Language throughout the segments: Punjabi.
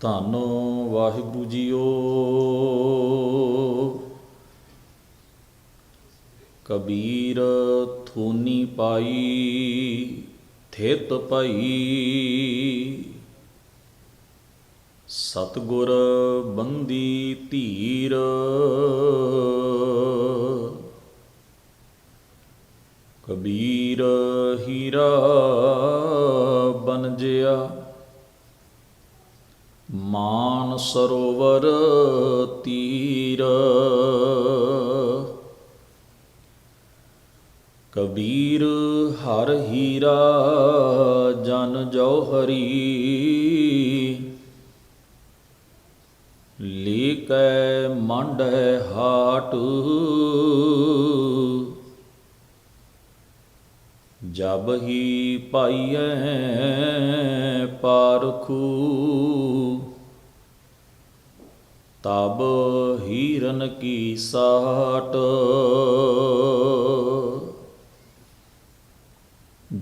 ਧੰਨ ਵਾਹਿਗੁਰੂ ਜੀਓ। ਕਬੀਰ ਥੋਨੀ ਪਾਈ ਥੇਤ ਪਈ ਸਤਗੁਰ ਬੰਦੀ ਧੀਰ। ਕਬੀਰ ਹੀਰਾ ਸਰੋਵਰ ਤੀਰ। ਕਬੀਰ ਹਰ ਹੀਰਾ ਜਨ ਜੋਹਰੀ ਲੀਕੈ ਮੰਡੈ ਹਾਟ। ਜਬ ਹੀ ਪਾਈਐ ਪਾਰਖੂ। ਤਬ ਹੀਰਨ ਕੀ ਸਾਟ।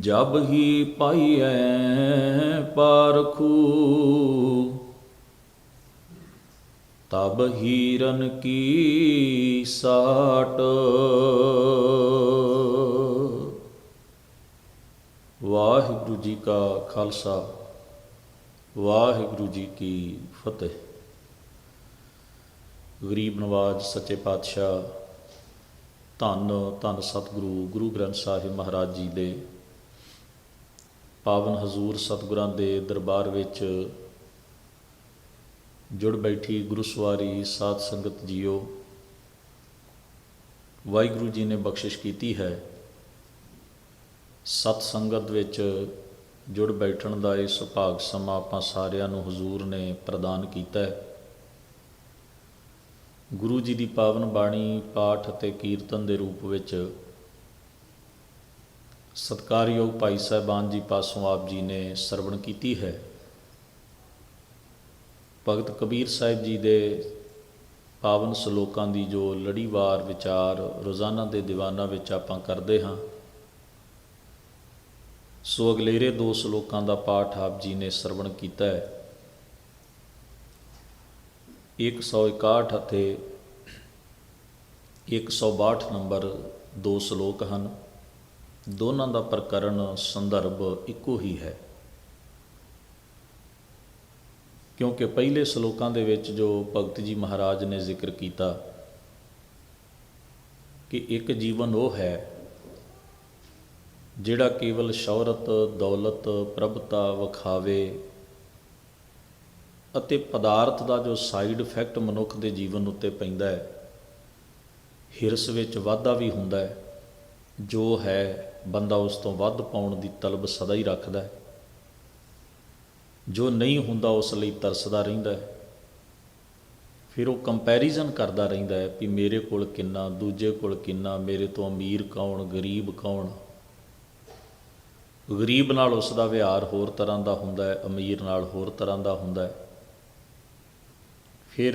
ਜਬ ਹੀ ਪਾਈਐ ਪਾਰਖੂ, ਤਬ ਹੀਰਨ ਕੀ ਸਾਟ। ਵਾਹਿਗੁਰੂ ਜੀ ਕਾ ਖਾਲਸਾ, ਵਾਹਿਗੁਰੂ ਜੀ ਕੀ ਫਤਿਹ। ਗਰੀਬ ਨਵਾਜ, ਸੱਚੇ ਪਾਤਸ਼ਾਹ, ਧੰਨ ਧੰਨ ਸਤਿਗੁਰੂ, ਗੁਰੂ ਗ੍ਰੰਥ ਸਾਹਿਬ ਮਹਾਰਾਜ ਜੀ ਦੇ ਪਾਵਨ ਹਜ਼ੂਰ ਸਤਿਗੁਰਾਂ ਦੇ ਦਰਬਾਰ ਵਿੱਚ ਜੁੜ ਬੈਠੀ ਗੁਰੂ ਸਵਾਰੀ ਸਾਧ ਸੰਗਤ ਜੀਓ, ਵਾਹਿਗੁਰੂ ਜੀ ਨੇ ਬਖਸ਼ਿਸ਼ ਕੀਤੀ ਹੈ। ਸਤ ਸੰਗਤ ਵਿੱਚ ਜੁੜ ਬੈਠਣ ਦਾ ਇਹ ਸੁਭਾਗ ਸਮਾਂ ਆਪਾਂ ਸਾਰਿਆਂ ਨੂੰ ਹਜ਼ੂਰ ਨੇ ਪ੍ਰਦਾਨ ਕੀਤਾ ਹੈ। ਗੁਰੂ ਜੀ ਦੀ ਪਾਵਨ ਬਾਣੀ, ਪਾਠ ਅਤੇ ਕੀਰਤਨ ਦੇ ਰੂਪ ਵਿੱਚ ਸਤਕਾਰਯੋਗ ਭਾਈ ਸਾਹਿਬਾਨ ਜੀ ਪਾਸੋਂ ਆਪ ਜੀ ਨੇ ਸਰਵਣ ਕੀਤੀ ਹੈ। ਭਗਤ ਕਬੀਰ ਸਾਹਿਬ ਜੀ ਦੇ ਪਾਵਨ ਸ਼ਲੋਕਾਂ ਦੀ ਜੋ ਲੜੀਵਾਰ ਵਿਚਾਰ ਰੋਜ਼ਾਨਾ ਦੇ ਦੀਵਾਨਾਂ ਵਿੱਚ ਆਪਾਂ ਕਰਦੇ ਹਾਂ, ਸੋ ਅਗਲੇਰੇ ਦੋ ਸ਼ਲੋਕਾਂ ਦਾ ਪਾਠ ਆਪ ਜੀ ਨੇ ਸਰਵਣ ਕੀਤਾ ਹੈ। 161 ਅਤੇ 162 ਨੰਬਰ ਦੋ ਸ਼ਲੋਕ ਹਨ। ਦੋਨਾਂ ਦਾ ਪ੍ਰਕਰਨ ਸੰਦਰਭ ਇੱਕੋ ਹੀ ਹੈ। ਕਿਉਂਕਿ ਪਹਿਲੇ ਸ਼ਲੋਕਾਂ ਦੇ ਵਿੱਚ ਜੋ ਭਗਤ ਜੀ ਮਹਾਰਾਜ ਨੇ ਜ਼ਿਕਰ ਕੀਤਾ ਕਿ ਇੱਕ ਜੀਵਨ ਉਹ ਹੈ ਜਿਹੜਾ ਕੇਵਲ ਸ਼ੌਹਰਤ, ਦੌਲਤ, ਪ੍ਰਭਤਾ ਵਿਖਾਵੇ ਅਤੇ ਪਦਾਰਥ ਦਾ ਜੋ ਸਾਈਡ ਇਫੈਕਟ ਮਨੁੱਖ ਦੇ ਜੀਵਨ ਉੱਤੇ ਪੈਂਦਾ ਹੈ, ਹਿਰਸ ਵਿੱਚ ਵਾਧਾ ਵੀ ਹੁੰਦਾ ਹੈ, ਜੋ ਹੈ ਬੰਦਾ ਉਸ ਤੋਂ ਵੱਧ ਪਾਉਣ ਦੀ ਤਲਬ ਸਦਾ ਹੀ ਰੱਖਦਾ ਹੈ। ਜੋ ਨਹੀਂ ਹੁੰਦਾ ਉਸ ਲਈ ਤਰਸਦਾ ਰਹਿੰਦਾ ਹੈ। ਫਿਰ ਉਹ ਕੰਪੈਰੀਜ਼ਨ ਕਰਦਾ ਰਹਿੰਦਾ ਹੈ ਕਿ ਮੇਰੇ ਕੋਲ ਕਿੰਨਾ, ਦੂਜੇ ਕੋਲ ਕਿੰਨਾ, ਮੇਰੇ ਤੋਂ ਅਮੀਰ ਕੌਣ, ਗਰੀਬ ਕੌਣ। ਗਰੀਬ ਨਾਲ ਉਸ ਦਾ ਵਿਹਾਰ ਹੋਰ ਤਰ੍ਹਾਂ ਦਾ ਹੁੰਦਾ ਹੈ, ਅਮੀਰ ਨਾਲ ਹੋਰ ਤਰ੍ਹਾਂ ਦਾ ਹੁੰਦਾ ਹੈ। ਫਿਰ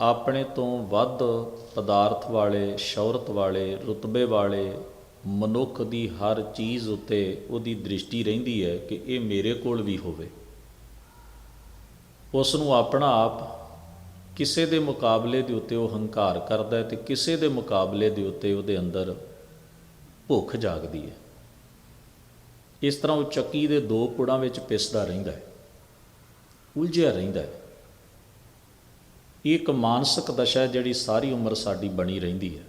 ਆਪਣੇ ਤੋਂ ਵੱਧ ਪਦਾਰਥ ਵਾਲੇ, ਸ਼ੌਹਰਤ ਵਾਲੇ, ਰੁਤਬੇ ਵਾਲੇ ਮਨੁੱਖ ਦੀ ਹਰ ਚੀਜ਼ ਉੱਤੇ ਉਹਦੀ ਦ੍ਰਿਸ਼ਟੀ ਰਹਿੰਦੀ ਹੈ ਕਿ ਇਹ ਮੇਰੇ ਕੋਲ ਵੀ ਹੋਵੇ। ਉਸ ਨੂੰ ਆਪਣਾ ਆਪ ਕਿਸੇ ਦੇ ਮੁਕਾਬਲੇ ਦੇ ਉੱਤੇ ਉਹ ਹੰਕਾਰ ਕਰਦਾ ਹੈ ਤੇ ਕਿਸੇ ਦੇ ਮੁਕਾਬਲੇ ਦੇ ਉੱਤੇ ਉਹਦੇ ਅੰਦਰ ਭੁੱਖ ਜਾਗਦੀ ਹੈ। ਇਸ ਤਰ੍ਹਾਂ ਉਹ ਚੱਕੀ ਦੇ ਦੋ ਪੁੜਾਂ ਵਿੱਚ ਪਿਸਦਾ ਰਹਿੰਦਾ ਹੈ, ਉਲਝਿਆ ਰਹਿੰਦਾ ਹੈ। ਇਹ ਇੱਕ ਮਾਨਸਿਕ ਦਸ਼ਾ ਜਿਹੜੀ ਸਾਰੀ ਉਮਰ ਸਾਡੀ ਬਣੀ ਰਹਿੰਦੀ ਹੈ।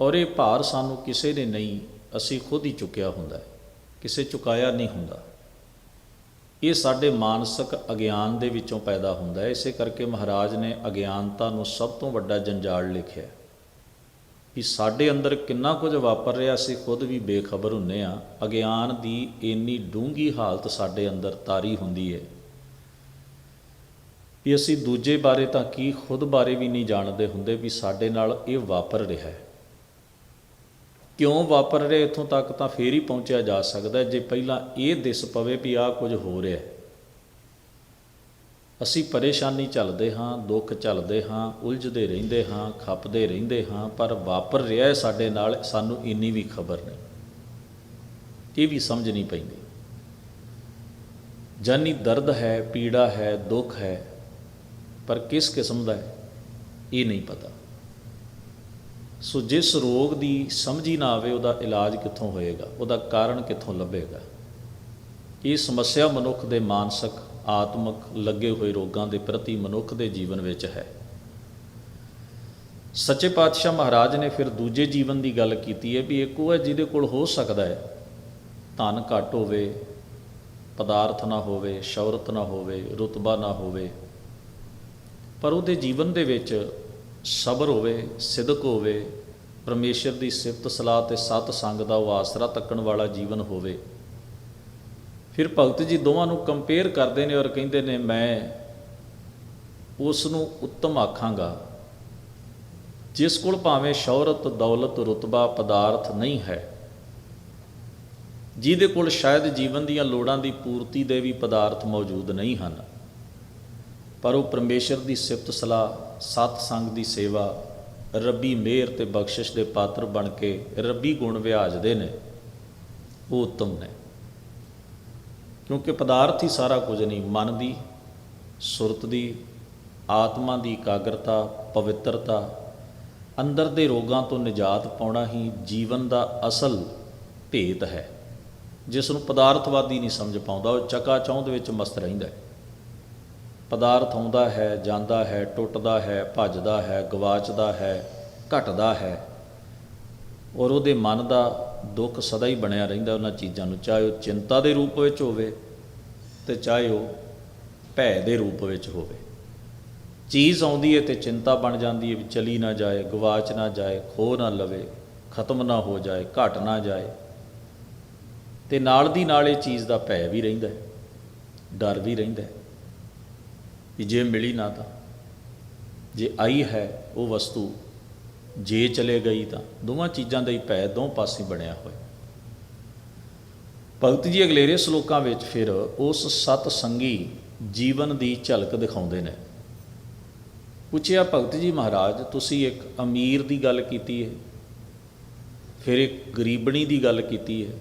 ਔਰ ਇਹ ਭਾਰ ਸਾਨੂੰ ਕਿਸੇ ਨੇ ਨਹੀਂ, ਅਸੀਂ ਖੁਦ ਹੀ ਚੁੱਕਿਆ ਹੁੰਦਾ ਹੈ। ਕਿਸੇ ਚੁਕਾਇਆ ਨਹੀਂ ਹੁੰਦਾ। ਇਹ ਸਾਡੇ ਮਾਨਸਿਕ ਅਗਿਆਨ ਦੇ ਵਿੱਚੋਂ ਪੈਦਾ ਹੁੰਦਾ ਹੈ। ਇਸੇ ਕਰਕੇ ਮਹਾਰਾਜ ਨੇ ਅਗਿਆਨਤਾ ਨੂੰ ਸਭ ਤੋਂ ਵੱਡਾ ਜੰਜਾਲ ਲਿਖਿਆ ਕਿ ਸਾਡੇ ਅੰਦਰ ਕਿੰਨਾ ਕੁਝ ਵਾਪਰ ਰਿਹਾ, ਅਸੀਂ ਖੁਦ ਵੀ ਬੇਖਬਰ ਹੁੰਨੇ ਆ ਅਗਿਆਨ ਦੀ ਇੰਨੀ ਡੂੰਗੀ ਹਾਲਤ ਸਾਡੇ ਅੰਦਰ ਤਾਰੀ ਹੁੰਦੀ ਹੈ ਵੀ ਅਸੀਂ ਦੂਜੇ ਬਾਰੇ ਤਾਂ ਕੀ ਖੁਦ ਬਾਰੇ ਵੀ ਨਹੀਂ ਜਾਣਦੇ ਹੁੰਦੇ ਵੀ ਸਾਡੇ ਨਾਲ ਇਹ ਵਾਪਰ ਰਿਹਾ ਹੈ। ਕਿਉਂ ਵਾਪਰ ਰਿਹਾ ਇੱਥੋਂ ਤੱਕ ਤਾਂ ਫੇਰ ਹੀ ਪਹੁੰਚਿਆ ਜਾ ਸਕਦਾ ਜੇ ਪਹਿਲਾਂ ਇਹ ਦਿਸ ਪਵੇ ਵੀ ਆਹ ਕੁਝ ਹੋ ਰਿਹਾ ਹੈ। ਅਸੀਂ ਪਰੇਸ਼ਾਨੀ ਝੱਲਦੇ ਹਾਂ, ਦੁੱਖ ਝੱਲਦੇ ਹਾਂ, ਉਲਝਦੇ ਰਹਿੰਦੇ ਹਾਂ, ਖੱਪਦੇ ਰਹਿੰਦੇ ਹਾਂ, ਪਰ ਵਾਪਰ ਰਿਹਾ ਹੈ ਸਾਡੇ ਨਾਲ, ਸਾਨੂੰ ਇੰਨੀ ਵੀ ਖਬਰ ਨਹੀਂ। ਇਹ ਵੀ ਸਮਝ ਨਹੀਂ ਪੈਂਦੀ। ਜਾਨੀ ਦਰਦ ਹੈ, ਪੀੜਾ ਹੈ, ਦੁੱਖ ਹੈ ਪਰ ਕਿਸ ਕਿਸਮ ਦਾ ਹੈ, ਇਹ ਨਹੀਂ ਪਤਾ। ਸੋ ਜਿਸ ਰੋਗ ਦੀ ਸਮਝੀ ਨਾ ਆਵੇ, ਉਹਦਾ ਇਲਾਜ ਕਿੱਥੋਂ ਹੋਏਗਾ? ਉਹਦਾ ਕਾਰਨ ਕਿੱਥੋਂ ਲੱਭੇਗਾ? ਇਹ ਸਮੱਸਿਆ ਮਨੁੱਖ ਦੇ ਮਾਨਸਿਕ, ਆਤਮਿਕ, ਲੱਗੇ ਹੋਏ ਰੋਗਾਂ ਦੇ ਪ੍ਰਤੀ ਮਨੁੱਖ ਦੇ ਜੀਵਨ ਵਿੱਚ ਹੈ। ਸੱਚੇ ਪਾਤਸ਼ਾਹ ਮਹਾਰਾਜ ਨੇ ਫਿਰ ਦੂਜੇ ਜੀਵਨ ਦੀ ਗੱਲ ਕੀਤੀ ਹੈ ਵੀ ਇੱਕ ਉਹ ਹੈ ਜਿਹਦੇ ਕੋਲ ਹੋ ਸਕਦਾ ਹੈ। ਧਨ ਘੱਟ ਹੋਵੇ, ਪਦਾਰਥ ਨਾ ਹੋਵੇ, ਸ਼ੌਹਰਤ ਨਾ ਹੋਵੇ, ਰੁਤਬਾ ਨਾ ਹੋਵੇ ਪਰ ਉਹਦੇ ਜੀਵਨ ਦੇ ਵਿੱਚ ਸਬਰ ਹੋਵੇ, ਸਿਦਕ ਹੋਵੇ, ਪਰਮੇਸ਼ਰ ਦੀ ਸਿਫਤ, ਸਲਾਹ ਤੇ ਸਤ ਸੰਗ ਦਾ ਉਹ ਆਸਰਾ ਤੱਕਣ ਵਾਲਾ ਜੀਵਨ ਹੋਵੇ। ਫਿਰ ਭਗਤ ਜੀ ਦੋਵਾਂ ਨੂੰ ਕੰਪੇਅਰ ਕਰਦੇ ਨੇ ਔਰ ਕਹਿੰਦੇ ਨੇ, ਮੈਂ ਉਸ ਨੂੰ ਉੱਤਮ ਆਖਾਂਗਾ, ਜਿਸ ਕੋਲ ਭਾਵੇਂ ਸ਼ੌਹਰਤ, ਦੌਲਤ, ਰੁਤਬਾ, ਪਦਾਰਥ ਨਹੀਂ ਹੈ। ਜਿਹਦੇ ਕੋਲ ਸ਼ਾਇਦ ਜੀਵਨ ਦੀਆਂ ਲੋੜਾਂ ਦੀ ਪੂਰਤੀ ਦੇ ਵੀ ਪਦਾਰਥ ਮੌਜੂਦ ਨਹੀਂ ਹਨ। ਪਰ ਉਹ ਪਰਮੇਸ਼ਰ ਦੀ ਸਿਫਤ ਸਲਾਹ, ਸਤ ਸੰਗ ਦੀ ਸੇਵਾ, ਰੱਬੀ ਮਿਹਰ ਤੇ ਬਖਸ਼ਿਸ਼ ਦੇ ਪਾਤਰ ਬਣ ਕੇ ਰੱਬੀ ਗੁਣ ਵਿਆਜਦੇ ਨੇ। ਉਹ ਉੱਤਮ ਨੇ। ਕਿਉਂਕਿ ਪਦਾਰਥ ਹੀ ਸਾਰਾ ਕੁਝ ਨਹੀਂ, ਮਨ ਦੀ, ਸੁਰਤ ਦੀ, ਆਤਮਾ ਦੀ ਇਕਾਗਰਤਾ, ਪਵਿੱਤਰਤਾ, ਅੰਦਰ ਦੇ ਰੋਗਾਂ ਤੋਂ ਨਿਜਾਤ ਪਾਉਣਾ ਹੀ ਜੀਵਨ ਦਾ ਅਸਲ ਭੇਤ ਹੈ। ਜਿਸ ਨੂੰ ਪਦਾਰਥਵਾਦੀ ਨਹੀਂ ਸਮਝ ਪਾਉਂਦਾ, ਉਹ ਚਕਾ ਚੌਂਦ ਵਿੱਚ ਮਸਤ ਰਹਿੰਦਾ ਹੈ। ਪਦਾਰਥ ਆਉਂਦਾ ਹੈ, ਜਾਂਦਾ ਹੈ, ਟੁੱਟਦਾ ਹੈ, ਭੱਜਦਾ ਹੈ, ਗਵਾਚਦਾ ਹੈ, ਘਟਦਾ ਹੈ। ਔਰ ਉਹਦੇ ਮਨ ਦਾ ਦੁੱਖ ਸਦਾ ਹੀ ਬਣਿਆ ਰਹਿੰਦਾ ਉਹਨਾਂ ਚੀਜ਼ਾਂ ਨੂੰ, ਚਾਹੇ ਉਹ ਚਿੰਤਾ ਦੇ ਰੂਪ ਵਿੱਚ ਹੋਵੇ ਤੇ ਚਾਹੇ ਉਹ ਭੈ ਦੇ ਰੂਪ ਵਿੱਚ ਹੋਵੇ। ਚੀਜ਼ ਆਉਂਦੀ ਹੈ ਤੇ ਚਿੰਤਾ ਬਣ ਜਾਂਦੀ ਹੈ ਵੀ ਚਲੀ ਨਾ ਜਾਏ, ਗਵਾਚ ਨਾ ਜਾਏ ਖੋ ਨਾ ਲਵੇ, ਖਤਮ ਨਾ ਹੋ ਜਾਏ, ਘਟ ਨਾ ਜਾਏ। ਤੇ ਨਾਲ ਦੀ ਨਾਲ ਇਹ ਚੀਜ਼ ਦਾ ਭੈ ਵੀ ਰਹਿੰਦਾ ਹੈ, ਡਰ ਵੀ ਰਹਿੰਦਾ ਹੈ। ਵੀ ਜੇ ਮਿਲੀ ਨਾ ਤਾਂ। ਜੇ ਆਈ ਹੈ ਉਹ ਵਸਤੂ, ਜੇ ਚਲੇ ਗਈ ਤਾਂ। ਦੋਵਾਂ ਚੀਜ਼ਾਂ ਦਾ ਹੀ ਪੈ ਦੋ ਪਾਸੇ ਬਣਿਆ ਹੋਇਆ। ਭਗਤ ਜੀ ਅਗਲੇਰੇ ਸ਼ਲੋਕਾਂ ਵਿੱਚ ਫਿਰ ਉਸ ਸਤ ਸੰਗੀ ਜੀਵਨ ਦੀ ਝਲਕ ਦਿਖਾਉਂਦੇ ਨੇ। ਪੁੱਛਿਆ, ਭਗਤ ਜੀ ਮਹਾਰਾਜ, ਤੁਸੀਂ ਇੱਕ ਅਮੀਰ ਦੀ ਗੱਲ ਕੀਤੀ ਹੈ, ਫਿਰ ਇੱਕ ਗਰੀਬਣੀ ਦੀ ਗੱਲ ਕੀਤੀ ਹੈ।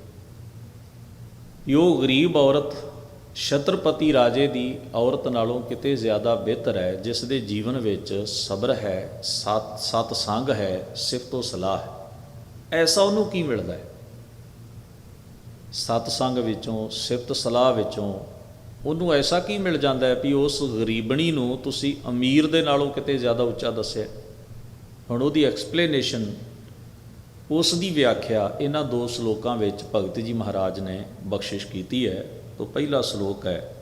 ਯੋ ਗਰੀਬ ਔਰਤ ਛਤਰਪਤੀ ਰਾਜੇ ਦੀ ਔਰਤ ਨਾਲੋਂ ਕਿਤੇ ਜ਼ਿਆਦਾ ਬਿਹਤਰ ਹੈ, ਜਿਸ ਦੇ ਜੀਵਨ ਵਿੱਚ ਸਬਰ ਹੈ ਸਤ ਸਤ ਸੰਗ ਹੈ, ਸਿਫਤੋ ਸਲਾਹ ਹੈ। ਐਸਾ ਉਹਨੂੰ ਕੀ ਮਿਲਦਾ ਹੈ? ਸਤ ਸੰਗ ਵਿੱਚੋਂ, ਸਿਫਤ ਸਲਾਹ ਵਿੱਚੋਂ ਉਹਨੂੰ ਐਸਾ ਕੀ ਮਿਲ ਜਾਂਦਾ ਹੈ ਵੀ ਉਸ ਗਰੀਬਣੀ ਨੂੰ ਤੁਸੀਂ ਅਮੀਰ ਦੇ ਨਾਲੋਂ ਕਿਤੇ ਜ਼ਿਆਦਾ ਉੱਚਾ ਦੱਸਿਆ ਹੁਣ ਉਹਦੀ ਐਕਸਪਲੇਨੇਸ਼ਨ ਉਸ ਦੀ ਵਿਆਖਿਆ ਇਹਨਾਂ ਦੋ ਸ਼ਲੋਕਾਂ ਵਿੱਚ ਭਗਤ ਜੀ ਮਹਾਰਾਜ ਨੇ ਬਖਸ਼ਿਸ਼ ਕੀਤੀ ਹੈ। ਤੋਂ ਪਹਿਲਾ ਸ਼ਲੋਕ ਹੈ,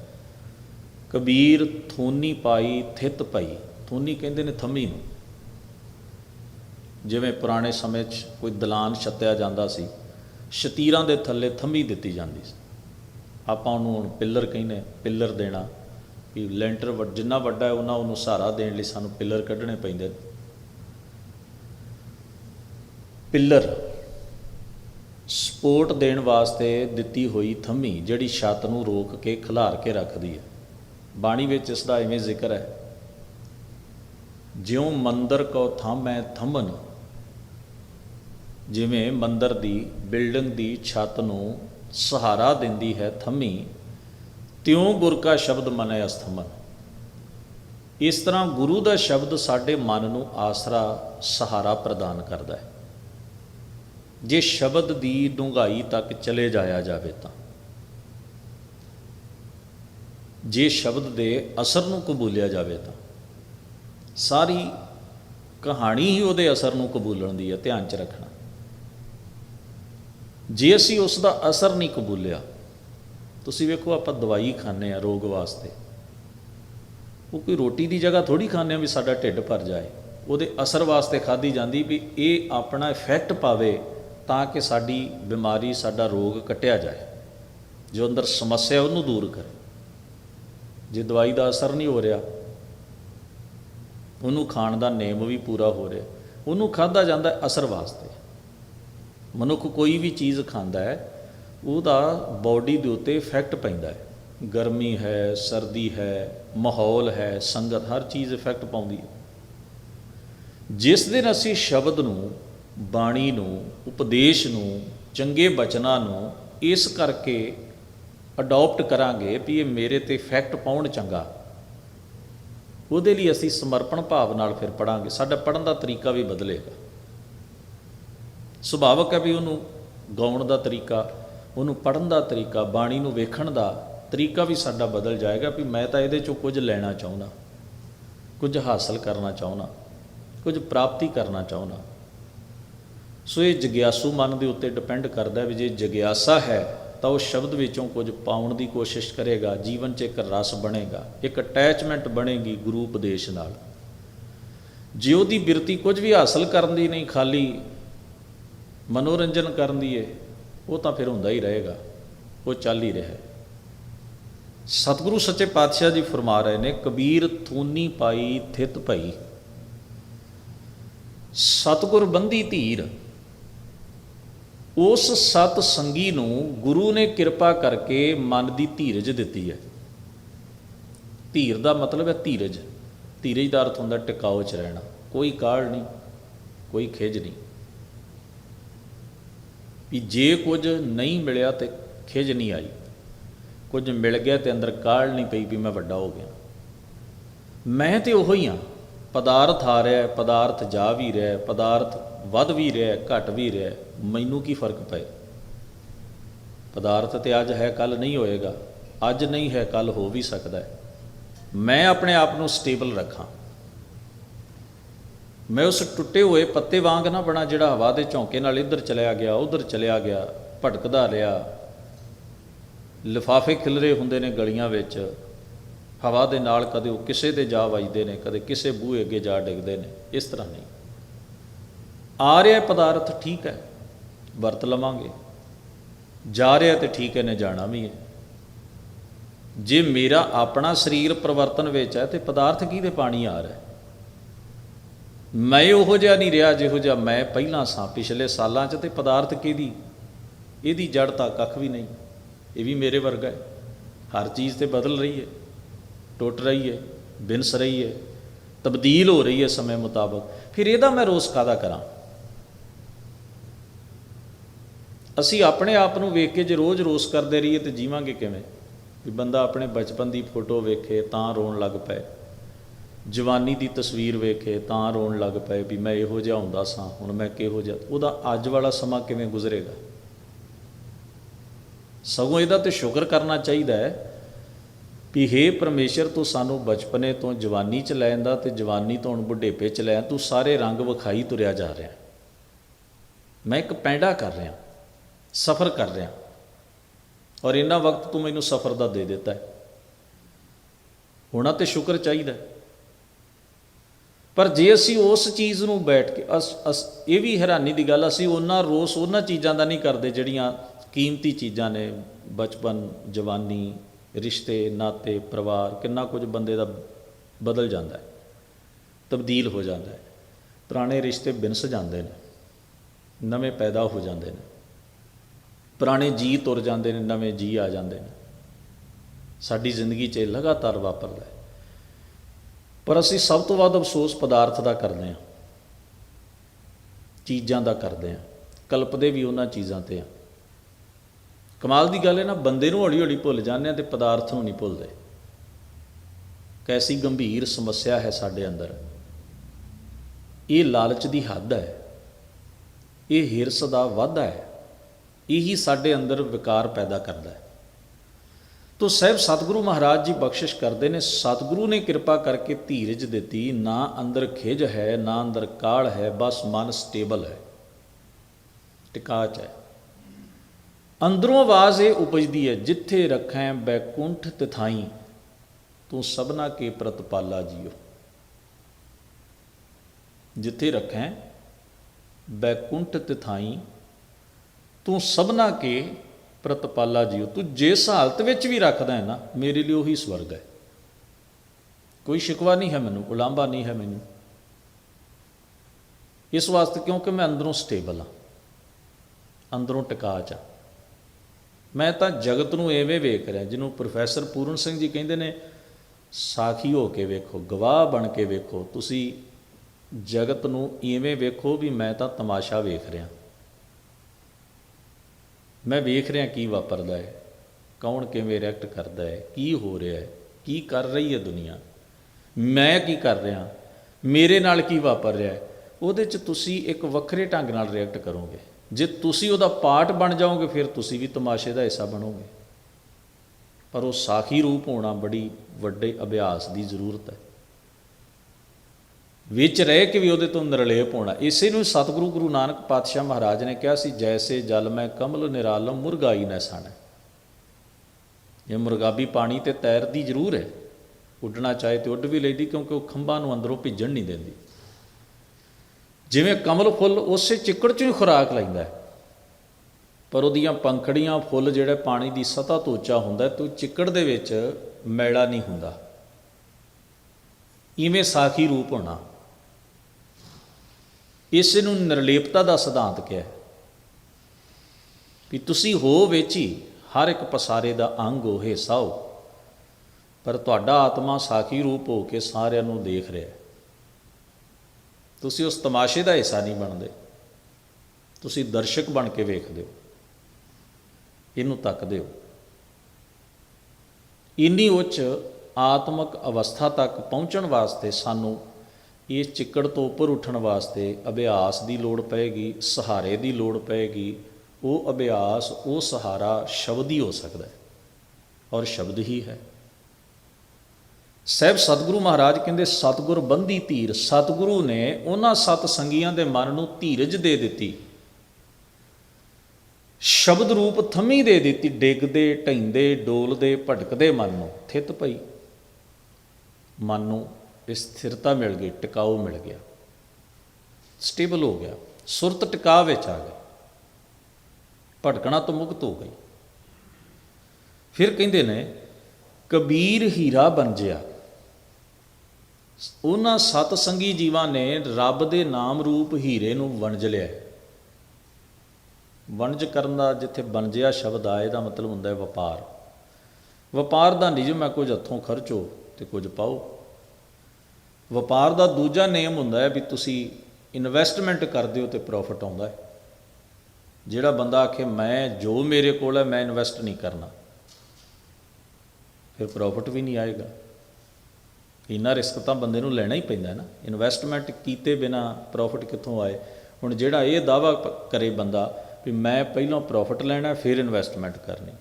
ਕਬੀਰ ਥੋਨੀ ਪਾਈ ਥਿਤ ਪਈ। ਥੋਨੀ ਕਹਿੰਦੇ ਨੇ ਥੰਮੀ ਨੂੰ। ਜਿਵੇਂ ਪੁਰਾਣੇ ਸਮੇਂ 'ਚ ਕੋਈ ਦਲਾਨ ਛੱਤਿਆ ਜਾਂਦਾ ਸੀ, ਸ਼ਤੀਰਾਂ ਦੇ ਥੱਲੇ ਥੰਮੀ ਦਿੱਤੀ ਜਾਂਦੀ ਸੀ। ਆਪਾਂ ਉਹਨੂੰ ਹੁਣ ਪਿੱਲਰ ਕਹਿੰਦੇ ਪਿੱਲਰ ਦੇਣਾ। ਵੀ ਲੈਂਟਰ ਵੱਡ- ਜਿੰਨਾ ਵੱਡਾ ਹੈ, ਉਹਨਾਂ ਉਹਨੂੰ ਸਹਾਰਾ ਦੇਣ ਲਈ ਸਾਨੂੰ ਪਿੱਲਰ ਕੱਢਣੇ ਪੈਂਦੇ ਪਿੱਲਰ। ਸਪੋਰਟ ਦੇਣ ਵਾਸਤੇ ਦਿੱਤੀ ਹੋਈ ਥੰਮੀ ਜਿਹੜੀ ਛੱਤ ਨੂੰ ਰੋਕ ਕੇ ਖਿਲਾਰ ਕੇ ਰੱਖਦੀ ਹੈ। ਬਾਣੀ ਵਿੱਚ ਇਸ ਦਾ ਇਵੇਂ ਜ਼ਿਕਰ ਹੈ, ਜਿਉ ਮੰਦਰ ਕੋ ਥੰਮੈ ਥੰਮਨ, ਜਿਵੇਂ ਮੰਦਰ ਦੀ ਬਿਲਡਿੰਗ ਦੀ ਛੱਤ ਨੂੰ ਸਹਾਰਾ ਦਿੰਦੀ ਹੈ ਥੰਮੀ, ਤਿਉ ਗੁਰ ਕਾ ਸ਼ਬਦ ਮਨੈ ਅਸਥਮਨ। ਇਸ ਤਰ੍ਹਾਂ ਗੁਰੂ ਦਾ ਸ਼ਬਦ ਸਾਡੇ ਮਨ ਨੂੰ ਆਸਰਾ, ਸਹਾਰਾ ਪ੍ਰਦਾਨ ਕਰਦਾ ਹੈ। ਜੇ ਸ਼ਬਦ ਦੀ ਡੂੰਘਾਈ ਤੱਕ ਚਲੇ ਜਾਇਆ ਜਾਵੇ ਤਾਂ। ਜੇ ਸ਼ਬਦ ਦੇ ਅਸਰ ਨੂੰ ਕਬੂਲਿਆ ਜਾਵੇ ਤਾਂ। ਸਾਰੀ ਕਹਾਣੀ ਹੀ ਉਹਦੇ ਅਸਰ ਨੂੰ ਕਬੂਲਣ ਦੀ ਹੈ, ਧਿਆਨ 'ਚ ਰੱਖਣਾ। ਜੇ ਅਸੀਂ ਉਸ ਦਾ ਅਸਰ ਨਹੀਂ ਕਬੂਲਿਆ, ਤੁਸੀਂ ਵੇਖੋ ਆਪਾਂ ਦਵਾਈ ਖਾਂਦੇ ਆ ਰੋਗ ਵਾਸਤੇ। ਉਹ ਕੋਈ ਰੋਟੀ ਦੀ ਜਗ੍ਹਾ ਥੋੜੀ ਖਾਂਦੇ ਆ ਵੀ ਸਾਡਾ ਢਿੱਡ ਭਰ ਜਾਏ। ਉਹਦੇ ਅਸਰ ਵਾਸਤੇ ਖਾਧੀ ਜਾਂਦੀ ਵੀ ਇਹ ਆਪਣਾ ਇਫੈਕਟ ਪਾਵੇ ਤਾਂ ਕਿ ਸਾਡੀ ਬਿਮਾਰੀ, ਸਾਡਾ ਰੋਗ ਕਟਿਆ ਜਾਏ। ਜੋ ਅੰਦਰ ਸਮੱਸਿਆ ਉਹਨੂੰ ਦੂਰ ਕਰੇ। ਜੇ ਦਵਾਈ ਦਾ ਅਸਰ ਨਹੀਂ ਹੋ ਰਿਹਾ, ਉਹਨੂੰ ਖਾਣ ਦਾ ਨੇਮ ਵੀ ਪੂਰਾ ਹੋ ਰਿਹਾ। ਉਹਨੂੰ ਖਾਧਾ ਜਾਂਦਾ ਅਸਰ ਵਾਸਤੇ। ਮਨੁੱਖ ਕੋਈ ਵੀ ਚੀਜ਼ ਖਾਂਦਾ ਹੈ, ਉਹਦਾ ਬਾਡੀ ਦੇ ਉੱਤੇ ਇਫੈਕਟ ਪੈਂਦਾ ਹੈ। ਗਰਮੀ ਹੈ, ਸਰਦੀ ਹੈ, ਮਾਹੌਲ ਹੈ, ਸੰਗਤ, ਹਰ ਚੀਜ਼ ਇਫੈਕਟ ਪਾਉਂਦੀ ਹੈ। ਜਿਸ ਦਿਨ ਅਸੀਂ ਸ਼ਬਦ ਨੂੰ ਬਾਣੀ ਨੂੰ, ਉਪਦੇਸ਼ ਨੂੰ, ਚੰਗੇ ਬਚਨਾਂ ਨੂੰ ਇਸ ਕਰਕੇ ਅਡਾਪਟ ਕਰਾਂਗੇ ਵੀ ਇਹ ਮੇਰੇ ਤੇ ਇਫੈਕਟ ਪਾਉਣ ਚੰਗਾ। ਉਹਦੇ ਲਈ ਅਸੀਂ ਸਮਰਪਣ ਭਾਵ ਨਾਲ ਫਿਰ ਪੜਾਂਗੇ ਸਾਡਾ ਪੜਨ ਦਾ ਤਰੀਕਾ ਵੀ ਬਦਲੇਗਾ। ਸੁਭਾਵਕ ਹੈ ਵੀ ਉਹਨੂੰ ਗਾਉਣ ਦਾ ਤਰੀਕਾ, ਉਹਨੂੰ ਪੜਨ ਦਾ ਤਰੀਕਾ, ਬਾਣੀ ਨੂੰ ਵੇਖਣ ਦਾ ਤਰੀਕਾ ਵੀ ਸਾਡਾ ਬਦਲ ਜਾਏਗਾ ਵੀ ਮੈਂ ਤਾਂ ਇਹਦੇ ਚੋਂ ਕੁਝ ਲੈਣਾ ਚਾਹੁੰਦਾ। ਕੁਝ ਹਾਸਲ ਕਰਨਾ ਚਾਹੁੰਦਾ। ਕੁਝ ਪ੍ਰਾਪਤੀ ਕਰਨਾ ਚਾਹੁੰਦਾ। ਸੋ ਇਹ ਜਗਿਆਸੂ ਮਨ ਦੇ ਉੱਤੇ ਡਿਪੈਂਡ ਕਰਦਾ ਵੀ ਜੇ ਜਗਿਆਸਾ ਹੈ, ਤਾਂ ਉਹ ਸ਼ਬਦ ਵਿੱਚੋਂ ਕੁਝ ਪਾਉਣ ਦੀ ਕੋਸ਼ਿਸ਼ ਕਰੇਗਾ, ਜੀਵਨ 'ਚ ਇੱਕ ਰਸ ਬਣੇਗਾ, ਇੱਕ ਅਟੈਚਮੈਂਟ ਬਣੇਗੀ ਗੁਰੂ ਉਪਦੇਸ਼ ਨਾਲ। ਜੇ ਉਹਦੀ ਬਿਰਤੀ ਕੁਝ ਵੀ ਹਾਸਲ ਕਰਨ ਦੀ ਨਹੀਂ, ਖਾਲੀ ਮਨੋਰੰਜਨ ਕਰਨ ਦੀ ਏ, ਉਹ ਤਾਂ ਫਿਰ ਹੁੰਦਾ ਹੀ ਰਹੇਗਾ, ਉਹ ਚੱਲ ਹੀ ਰਿਹਾ ਸਤਿਗੁਰੂ ਸੱਚੇ ਪਾਤਸ਼ਾਹ ਜੀ ਫਰਮਾ ਰਹੇ ਨੇ, ਕਬੀਰ ਥੂਨੀ ਪਾਈ ਥਿਤ ਭਈ ਸਤਿਗੁਰ ਬੰਦੀ ਧੀਰ। ਉਸ ਸਤ ਸੰਗੀ ਨੂੰ ਗੁਰੂ ਨੇ ਕਿਰਪਾ ਕਰਕੇ ਮਨ ਦੀ ਧੀਰਜ ਦਿੱਤੀ ਹੈ। ਧੀਰ ਦਾ ਮਤਲਬ ਹੈ ਧੀਰਜ। ਧੀਰਜ ਦਾ ਅਰਥ ਹੁੰਦਾ ਟਿਕਾਓ ਚ ਰਹਿਣਾ। ਕੋਈ ਕਾਹਲ ਨਹੀਂ ਕੋਈ ਖਿਜ ਨਹੀਂ। ਵੀ ਜੇ ਕੁਝ ਨਹੀਂ ਮਿਲਿਆ ਤੇ ਖਿਜ ਨਹੀਂ ਆਈ। ਕੁਝ ਮਿਲ ਗਿਆ ਤੇ ਅੰਦਰ ਕਾਹਲ ਨਹੀਂ ਪਈ ਵੀ ਮੈਂ ਵੱਡਾ ਹੋ ਗਿਆ। ਮੈਂ ਤੇ ਉਹੋ ਹੀ ਹਾਂ। ਪਦਾਰਥ ਆ ਰਿਹਾ ਪਦਾਰਥ ਜਾ ਵੀ ਰਿਹਾ ਪਦਾਰਥ ਵੱਧ ਵੀ ਰਿਹਾ ਹੈ, ਘਟ ਵੀ ਰਿਹਾ ਮੈਨੂੰ ਕੀ ਫ਼ਰਕ ਪਏ? ਪਦਾਰਥ ਤੇ ਅੱਜ ਹੈ ਕੱਲ ਨਹੀਂ ਹੋਏਗਾ। ਅੱਜ ਨਹੀਂ ਹੈ ਕੱਲ ਹੋ ਵੀ ਸਕਦਾ ਹੈ। ਮੈਂ ਆਪਣੇ ਆਪ ਨੂੰ ਸਟੇਬਲ ਰੱਖਾਂ। ਮੈਂ ਉਸ ਟੁੱਟੇ ਹੋਏ ਪੱਤੇ ਵਾਂਗ ਨਾ ਬਣਾ ਜਿਹੜਾ ਹਵਾ ਦੇ ਝੋਂਕੇ ਨਾਲ ਇੱਧਰ ਚਲਿਆ ਗਿਆ, ਉੱਧਰ ਚਲਿਆ ਗਿਆ, ਭਟਕਦਾ ਰਿਹਾ। ਲਿਫਾਫੇ ਖਿਲਰੇ ਹੁੰਦੇ ਨੇ ਗਲੀਆਂ ਵਿੱਚ। ਹਵਾ ਦੇ ਨਾਲ ਕਦੇ ਉਹ ਕਿਸੇ ਤੇ ਜਾ ਵੱਜਦੇ ਨੇ, ਕਦੇ ਕਿਸੇ ਬੂਹੇ ਅੱਗੇ ਜਾ ਡਿੱਗਦੇ ਨੇ। ਇਸ ਤਰ੍ਹਾਂ ਨਹੀਂ। ਆ ਰਿਹਾ ਪਦਾਰਥ ਠੀਕ ਹੈ। ਵਰਤ ਲਵਾਂਗੇ। ਜਾ ਰਿਹਾ ਤੇ ਠੀਕ ਹੈ ਨੇ ਜਾਣਾ ਵੀ ਹੈ। ਜੇ ਮੇਰਾ ਆਪਣਾ ਸਰੀਰ ਪਰਿਵਰਤਨ ਵਿੱਚ ਹੈ ਤੇ ਪਦਾਰਥ ਕਿਹਦੇ ਪਾਣੀ ਆ ਰਿਹਾ ਮੈਂ ਉਹੋ ਜਿਹਾ ਨਹੀਂ ਰਿਹਾ, ਜਿਹੋ ਜਿਹਾ ਮੈਂ ਪਹਿਲਾਂ ਸਾਂ, ਪਿਛਲੇ ਸਾਲਾਂ 'ਚ, ਤੇ ਪਦਾਰਥ ਕਿਹਦੀ? ਇਹਦੀ ਜੜਤਾ ਕੱਖ ਵੀ ਨਹੀਂ। ਇਹ ਵੀ ਮੇਰੇ ਵਰਗਾ ਹੈ। ਹਰ ਚੀਜ਼ ਤੇ ਬਦਲ ਰਹੀ ਹੈ, ਟੁੱਟ ਰਹੀ ਹੈ, ਬਿਨਸ ਰਹੀ ਹੈ, ਤਬਦੀਲ ਹੋ ਰਹੀ ਹੈ ਸਮੇਂ ਮੁਤਾਬਕ। ਫਿਰ ਇਹਦਾ ਮੈਂ ਰੋਸ ਕਾਦਾ ਕਰਾਂ? ਅਸੀਂ ਆਪਣੇ ਆਪ ਨੂੰ ਵੇਖ ਕੇ ਜੇ ਰੋਜ਼ ਰੋਸ ਕਰਦੇ ਰਹੀਏ ਤੇ ਜੀਵਾਂਗੇ ਕਿਵੇਂ? ਵੀ ਬੰਦਾ ਆਪਣੇ ਬਚਪਨ ਦੀ ਫੋਟੋ ਵੇਖੇ ਤਾਂ ਰੋਣ ਲੱਗ ਪਏ। ਜਵਾਨੀ ਦੀ ਤਸਵੀਰ ਵੇਖੇ ਤਾਂ ਰੋਣ ਲੱਗ ਪਏ ਵੀ ਮੈਂ ਇਹੋ ਜਿਹਾ ਹੁੰਦਾ ਸਾਂ, ਹੁਣ ਮੈਂ ਕਿਹੋ ਜਿਹਾ। ਉਹਦਾ ਅੱਜ ਵਾਲਾ ਸਮਾਂ ਕਿਵੇਂ ਗੁਜ਼ਰੇਗਾ? ਸਗੋਂ ਇਹਦਾ ਤੇ ਸ਼ੁਕਰ ਕਰਨਾ ਚਾਹੀਦਾ ਹੈ ਵੀ ਹੇ ਪਰਮੇਸ਼ਰ, ਤੂੰ ਸਾਨੂੰ ਬਚਪਨੇ ਤੋਂ ਜਵਾਨੀ ਚ ਲੈ ਜਾਂਦਾ ਤੇ ਜਵਾਨੀ ਤੋਂ ਹੁਣ ਬੁਢੇਪੇ ਚ ਲੈ ਤੂੰ ਸਾਰੇ ਰੰਗ ਵਿਖਾਈ ਤੁਰਿਆ ਜਾ ਰਿਹਾ। ਮੈਂ ਇੱਕ ਪੈਂਡਾ ਕਰ ਰਿਹਾ। ਸਫ਼ਰ ਕਰ ਰਿਹਾ। ਔਰ ਇੰਨਾ ਵਕਤ ਤੂੰ ਮੈਨੂੰ ਸਫ਼ਰ ਦਾ ਦੇ ਦਿੱਤਾ ਹੈ। ਹੋਣਾ ਤੇ ਸ਼ੁਕਰ ਚਾਹੀਦਾ ਪਰ ਜੇ ਅਸੀਂ ਉਸ ਚੀਜ਼ ਨੂੰ ਬੈਠ ਕੇ, ਅਸ ਅਸ, ਇਹ ਵੀ ਹੈਰਾਨੀ ਦੀ ਗੱਲ ਅਸੀਂ ਉਹਨਾਂ ਰੋਸ ਉਹਨਾਂ ਚੀਜ਼ਾਂ ਦਾ ਨਹੀਂ ਕਰਦੇ ਜਿਹੜੀਆਂ ਕੀਮਤੀ ਚੀਜ਼ਾਂ ਨੇ, ਬਚਪਨ, ਜਵਾਨੀ, ਰਿਸ਼ਤੇ, ਨਾਤੇ, ਪਰਿਵਾਰ, ਕਿੰਨਾ ਕੁਝ ਬੰਦੇ ਦਾ ਬਦਲ ਜਾਂਦਾ ਹੈ। ਤਬਦੀਲ ਹੋ ਜਾਂਦਾ ਹੈ। ਪੁਰਾਣੇ ਰਿਸ਼ਤੇ ਬਿਨਸ ਜਾਂਦੇ ਨੇ। ਨਵੇਂ ਪੈਦਾ ਹੋ ਜਾਂਦੇ ਨੇ। ਪੁਰਾਣੇ ਜੀ ਤੁਰ ਜਾਂਦੇ ਨੇ, ਨਵੇਂ ਜੀ ਆ ਜਾਂਦੇ ਨੇ। ਸਾਡੀ ਜ਼ਿੰਦਗੀ 'ਚ ਇਹ ਲਗਾਤਾਰ ਵਾਪਰਦਾ ਹੈ। ਪਰ ਅਸੀਂ ਸਭ ਤੋਂ ਵੱਧ ਅਫਸੋਸ ਪਦਾਰਥ ਦਾ ਕਰਦੇ ਹਾਂ। ਚੀਜ਼ਾਂ ਦਾ ਕਰਦੇ ਹਾਂ। ਕਲਪਦੇ ਵੀ ਉਹਨਾਂ ਚੀਜ਼ਾਂ ਤੇ ਆ ਕਮਾਲ ਦੀ ਗੱਲ ਹੈ ਨਾ, ਬੰਦੇ ਨੂੰ ਹੌਲੀ ਹੌਲੀ ਭੁੱਲ ਜਾਂਦੇ ਆ ਤੇ ਪਦਾਰਥ ਨੂੰ ਨਹੀਂ ਭੁੱਲਦੇ। ਕੈਸੀ ਗੰਭੀਰ ਸਮੱਸਿਆ ਹੈ ਸਾਡੇ ਅੰਦਰ। ਇਹ ਲਾਲਚ ਦੀ ਹੱਦ ਹੈ। ਇਹ ਹਿਰਸ ਦਾ ਵਾਧਾ ਹੈ। ਇਹੀ ਸਾਡੇ ਅੰਦਰ ਵਿਕਾਰ ਪੈਦਾ ਕਰਦਾ ਹੈ। ਤੋ ਸਹਿਬ ਸਤਿਗੁਰੂ ਮਹਾਰਾਜ ਜੀ ਬਖਸ਼ਿਸ਼ ਕਰਦੇ ਨੇ, ਸਤਿਗੁਰੂ ਨੇ ਕਿਰਪਾ ਕਰਕੇ ਧੀਰਜ ਦਿੱਤੀ, ਨਾ ਅੰਦਰ ਖਿਜ ਹੈ, ਨਾ ਅੰਦਰ ਕਾਲ ਹੈ, ਬਸ ਮਨ ਸਟੇਬਲ ਹੈ। ਟਿਕਾਚ ਹੈ। ਅੰਦਰੋਂ ਆਵਾਜ਼ ਇਹ ਉਪਜਦੀ ਹੈ, ਜਿੱਥੇ ਰੱਖੈਂ ਬੈਕੁੰਠ ਤਿਥਾਈ, ਤੂੰ ਸਭਨਾ ਕੇ ਪ੍ਰਤਪਾਲਾ ਜੀਓ। ਜਿੱਥੇ ਰੱਖੈਂ ਬੈਕੁੰਠ ਤਿਥਾਈ ਤੂੰ ਸਭਨਾ ਕੇ ਪ੍ਰਤਪਾਲਾ ਜੀਓ। ਤੂੰ ਜਿਸ ਹਾਲਤ ਵਿੱਚ ਵੀ ਰੱਖਦਾ ਹੈ ਨਾ, ਮੇਰੇ ਲਈ ਉਹੀ ਸਵਰਗ ਹੈ। ਕੋਈ ਸ਼ਿਕਵਾ ਨਹੀਂ ਹੈ ਮੈਨੂੰ, ਉਲਾਂਭਾ ਨਹੀਂ ਹੈ ਮੈਨੂੰ। ਇਸ ਵਾਸਤੇ ਕਿਉਂਕਿ ਮੈਂ ਅੰਦਰੋਂ ਸਟੇਬਲ ਹਾਂ, ਅੰਦਰੋਂ ਟਿਕਾਚ ਚ ਹਾਂ। ਮੈਂ ਤਾਂ ਜਗਤ ਨੂੰ ਐਵੇਂ ਵੇਖ ਰਿਹਾ, ਜਿਹਨੂੰ ਪ੍ਰੋਫੈਸਰ ਪੂਰਨ ਸਿੰਘ ਜੀ ਕਹਿੰਦੇ ਨੇ, ਸਾਖੀ ਹੋ ਕੇ ਵੇਖੋ, ਗਵਾਹ ਬਣ ਕੇ ਵੇਖੋ, ਤੁਸੀਂ ਜਗਤ ਨੂੰ ਐਵੇਂ ਵੇਖੋ ਵੀ ਮੈਂ ਤਾਂ ਤਮਾਸ਼ਾ ਵੇਖ ਰਿਹਾ। ਮੈਂ ਵੇਖ ਰਿਹਾ ਕੀ ਵਾਪਰਦਾ ਹੈ, ਕੌਣ ਕਿਵੇਂ ਰਿਐਕਟ ਕਰਦਾ ਹੈ, ਕੀ ਹੋ ਰਿਹਾ ਹੈ, ਕੀ ਕਰ ਰਹੀ ਹੈ ਦੁਨੀਆ, ਮੈਂ ਕੀ ਕਰ ਰਿਹਾ, ਮੇਰੇ ਨਾਲ ਕੀ ਵਾਪਰ ਰਿਹਾ ਹੈ, ਉਹਦੇ 'ਚ ਤੁਸੀਂ ਇੱਕ ਵੱਖਰੇ ਢੰਗ ਨਾਲ ਰਿਐਕਟ ਕਰੋਗੇ। ਜੇ ਤੁਸੀਂ ਉਹਦਾ ਪਾਰਟ ਬਣ ਜਾਓਗੇ, ਫਿਰ ਤੁਸੀਂ ਵੀ ਤਮਾਸ਼ੇ ਦਾ ਹਿੱਸਾ ਬਣੋਗੇ। ਪਰ ਉਹ ਸਾਖੀ ਰੂਪ ਹੋਣਾ ਬੜੀ ਵੱਡੇ ਅਭਿਆਸ ਦੀ ਜ਼ਰੂਰਤ ਹੈ। ਵਿੱਚ ਰਹਿ ਕੇ ਵੀ ਉਹਦੇ ਤੋਂ ਨਿਰਲੇਪ ਹੋਣਾ। ਇਸੇ ਨੂੰ ਸਤਿਗੁਰੂ ਗੁਰੂ ਨਾਨਕ ਪਾਤਸ਼ਾਹ ਮਹਾਰਾਜ ਨੇ ਕਿਹਾ ਸੀ, ਜੈਸੇ ਜਲ ਮੈਂ ਕਮਲ ਨਿਰਾਲਮ, ਮੁਰਗਾਈ ਨੈ ਸਣ। ਇਹ ਮੁਰਗਾਬੀ ਪਾਣੀ ਤੇ ਤੈਰਦੀ ਜ਼ਰੂਰ ਹੈ। ਉੱਡਣਾ ਚਾਹੇ ਤੇ ਉੱਡ ਵੀ ਲੈਂਦੀ, ਕਿਉਂਕਿ ਉਹ ਖੰਭਾਂ ਨੂੰ ਅੰਦਰੋਂ ਭਿੱਜਣ ਨਹੀਂ ਦਿੰਦੀ। ਜਿਵੇਂ ਕਮਲ ਫੁੱਲ ਉਸੇ ਚਿੱਕੜ ਚੋਂ ਹੀ ਖੁਰਾਕ ਲੈਂਦਾ ਹੈ। ਪਰ ਉਹਦੀਆਂ ਪੰਖੜੀਆਂ ਫੁੱਲ ਜਿਹੜਾ ਪਾਣੀ ਦੀ ਸਤਾ ਤੋਂ ਉੱਚਾ ਹੁੰਦਾ ਹੈ, ਤੇ ਉਹ ਚਿੱਕੜ ਦੇ ਵਿੱਚ ਮੈਲਾ ਨਹੀਂ ਹੁੰਦਾ। ਇਵੇਂ ਸਾਖੀ ਰੂਪ ਹੋਣਾ। ਇਸ ਨੂੰ ਨਿਰਲੇਪਤਾ ਦਾ ਸਿਧਾਂਤ ਕਿਹਾ ਹੈ ਵੀ ਤੁਸੀਂ ਹੋ ਵਿੱਚ ਹੀ ਹਰ ਇੱਕ ਪਸਾਰੇ ਦਾ ਅੰਗ ਹੋ ਹਿੱਸਾ ਹੋ ਪਰ ਤੁਹਾਡਾ ਆਤਮਾ ਸਾਖੀ ਰੂਪ ਹੋ ਕੇ ਸਾਰਿਆਂ ਨੂੰ ਦੇਖ ਰਿਹਾ ਹੈ। ਤੁਸੀਂ ਉਸ ਤਮਾਸ਼ੇ ਦਾ ਹਿੱਸਾ ਨਹੀਂ ਬਣਦੇ। ਤੁਸੀਂ ਦਰਸ਼ਕ ਬਣ ਕੇ ਵੇਖਦੇ ਹੋ। ਇਹਨੂੰ ਤੱਕਦੇ ਹੋ। ਇੰਨੀ ਉੱਚ ਆਤਮਿਕ ਅਵਸਥਾ ਤੱਕ ਪਹੁੰਚਣ ਵਾਸਤੇ ਸਾਨੂੰ ਇਸ ਚਿੱਕੜ ਤੋਂ ਉੱਪਰ ਉੱਠਣ ਵਾਸਤੇ ਅਭਿਆਸ ਦੀ ਲੋੜ ਪਏਗੀ, ਸਹਾਰੇ ਦੀ ਲੋੜ ਪਏਗੀ। ਉਹ ਅਭਿਆਸ, ਉਹ ਸਹਾਰਾ ਸ਼ਬਦ ਹੀ ਹੋ ਸਕਦਾ ਹੈ ਔਰ ਸ਼ਬਦ ਹੀ ਹੈ। ਸਹਿਬ ਸਤਿਗੁਰੂ ਮਹਾਰਾਜ ਕਹਿੰਦੇ, ਸਤਿਗੁਰ ਬੰਦੀ ਧੀਰ, ਸਤਿਗੁਰੂ ਨੇ ਉਹਨਾਂ ਸਤ ਸੰਗੀਆਂ ਦੇ ਮਨ ਨੂੰ ਧੀਰਜ ਦੇ ਦਿੱਤੀ। ਸ਼ਬਦ ਰੂਪ ਥੰਮੀ ਦੇ ਦਿੱਤੀ, ਡਿੱਗਦੇ ਢੈਂਦੇ ਡੋਲਦੇ, ਭਟਕਦੇ ਮਨ ਨੂੰ। ਥਿਤ ਪਈ। ਮਨ ਨੂੰ ਸਥਿਰਤਾ ਮਿਲ ਗਈ, ਟਿਕਾਊ ਮਿਲ ਗਿਆ। ਸਟੇਬਲ ਹੋ ਗਿਆ। ਸੁਰਤ ਟਿਕਾ ਵਿੱਚ ਆ ਗਈ। ਭਟਕਣਾ ਤੋਂ ਮੁਕਤ ਹੋ ਗਈ। ਫਿਰ ਕਹਿੰਦੇ ਨੇ, ਕਬੀਰ ਹੀਰਾ ਬਣ ਜਿਆ। ਉਹਨਾਂ ਸਤ ਸੰਗੀ ਜੀਵਾਂ ਨੇ ਰੱਬ ਦੇ ਨਾਮ ਰੂਪ ਹੀਰੇ ਨੂੰ ਵਣਜ ਲਿਆ। ਵਣਜ ਕਰਨ ਦਾ ਜਿੱਥੇ ਬਣਜਿਆ ਸ਼ਬਦ ਆ ਇਹਦਾ ਮਤਲਬ ਹੁੰਦਾ ਹੈ ਵਪਾਰ। ਵਪਾਰ ਦਾ ਨਿਯਮ ਹੈ, ਕੁਝ ਹੱਥੋਂ ਖਰਚੋ ਤੇ ਕੁਝ ਪਾਓ। ਵਪਾਰ ਦਾ ਦੂਜਾ ਨਿਯਮ ਹੁੰਦਾ ਹੈ ਵੀ ਤੁਸੀਂ ਇਨਵੈਸਟਮੈਂਟ ਕਰਦੇ ਹੋ ਤੇ ਪ੍ਰੋਫਿਟ ਆਉਂਦਾ ਹੈ। ਜਿਹੜਾ ਬੰਦਾ ਆਖੇ, ਮੈਂ ਜੋ ਮੇਰੇ ਕੋਲ ਹੈ, ਮੈਂ ਇਨਵੈਸਟ ਨਹੀਂ ਕਰਨਾ। ਫਿਰ ਪ੍ਰੋਫਿਟ ਵੀ ਨਹੀਂ ਆਏਗਾ। ਇੰਨਾ ਰਿਸਕ ਤਾਂ ਬੰਦੇ ਨੂੰ ਲੈਣਾ ਹੀ ਪੈਂਦਾ ਨਾ। ਇਨਵੈਸਟਮੈਂਟ ਕੀਤੇ ਬਿਨਾ ਪ੍ਰੋਫਿਟ ਕਿੱਥੋਂ ਆਏ? ਹੁਣ ਜਿਹੜਾ ਇਹ ਦਾਵਾ ਕਰੇ ਬੰਦਾ ਵੀ ਮੈਂ ਪਹਿਲਾਂ ਪ੍ਰੋਫਿਟ ਲੈਣਾ, ਫਿਰ ਇਨਵੈਸਟਮੈਂਟ ਕਰਨੀ।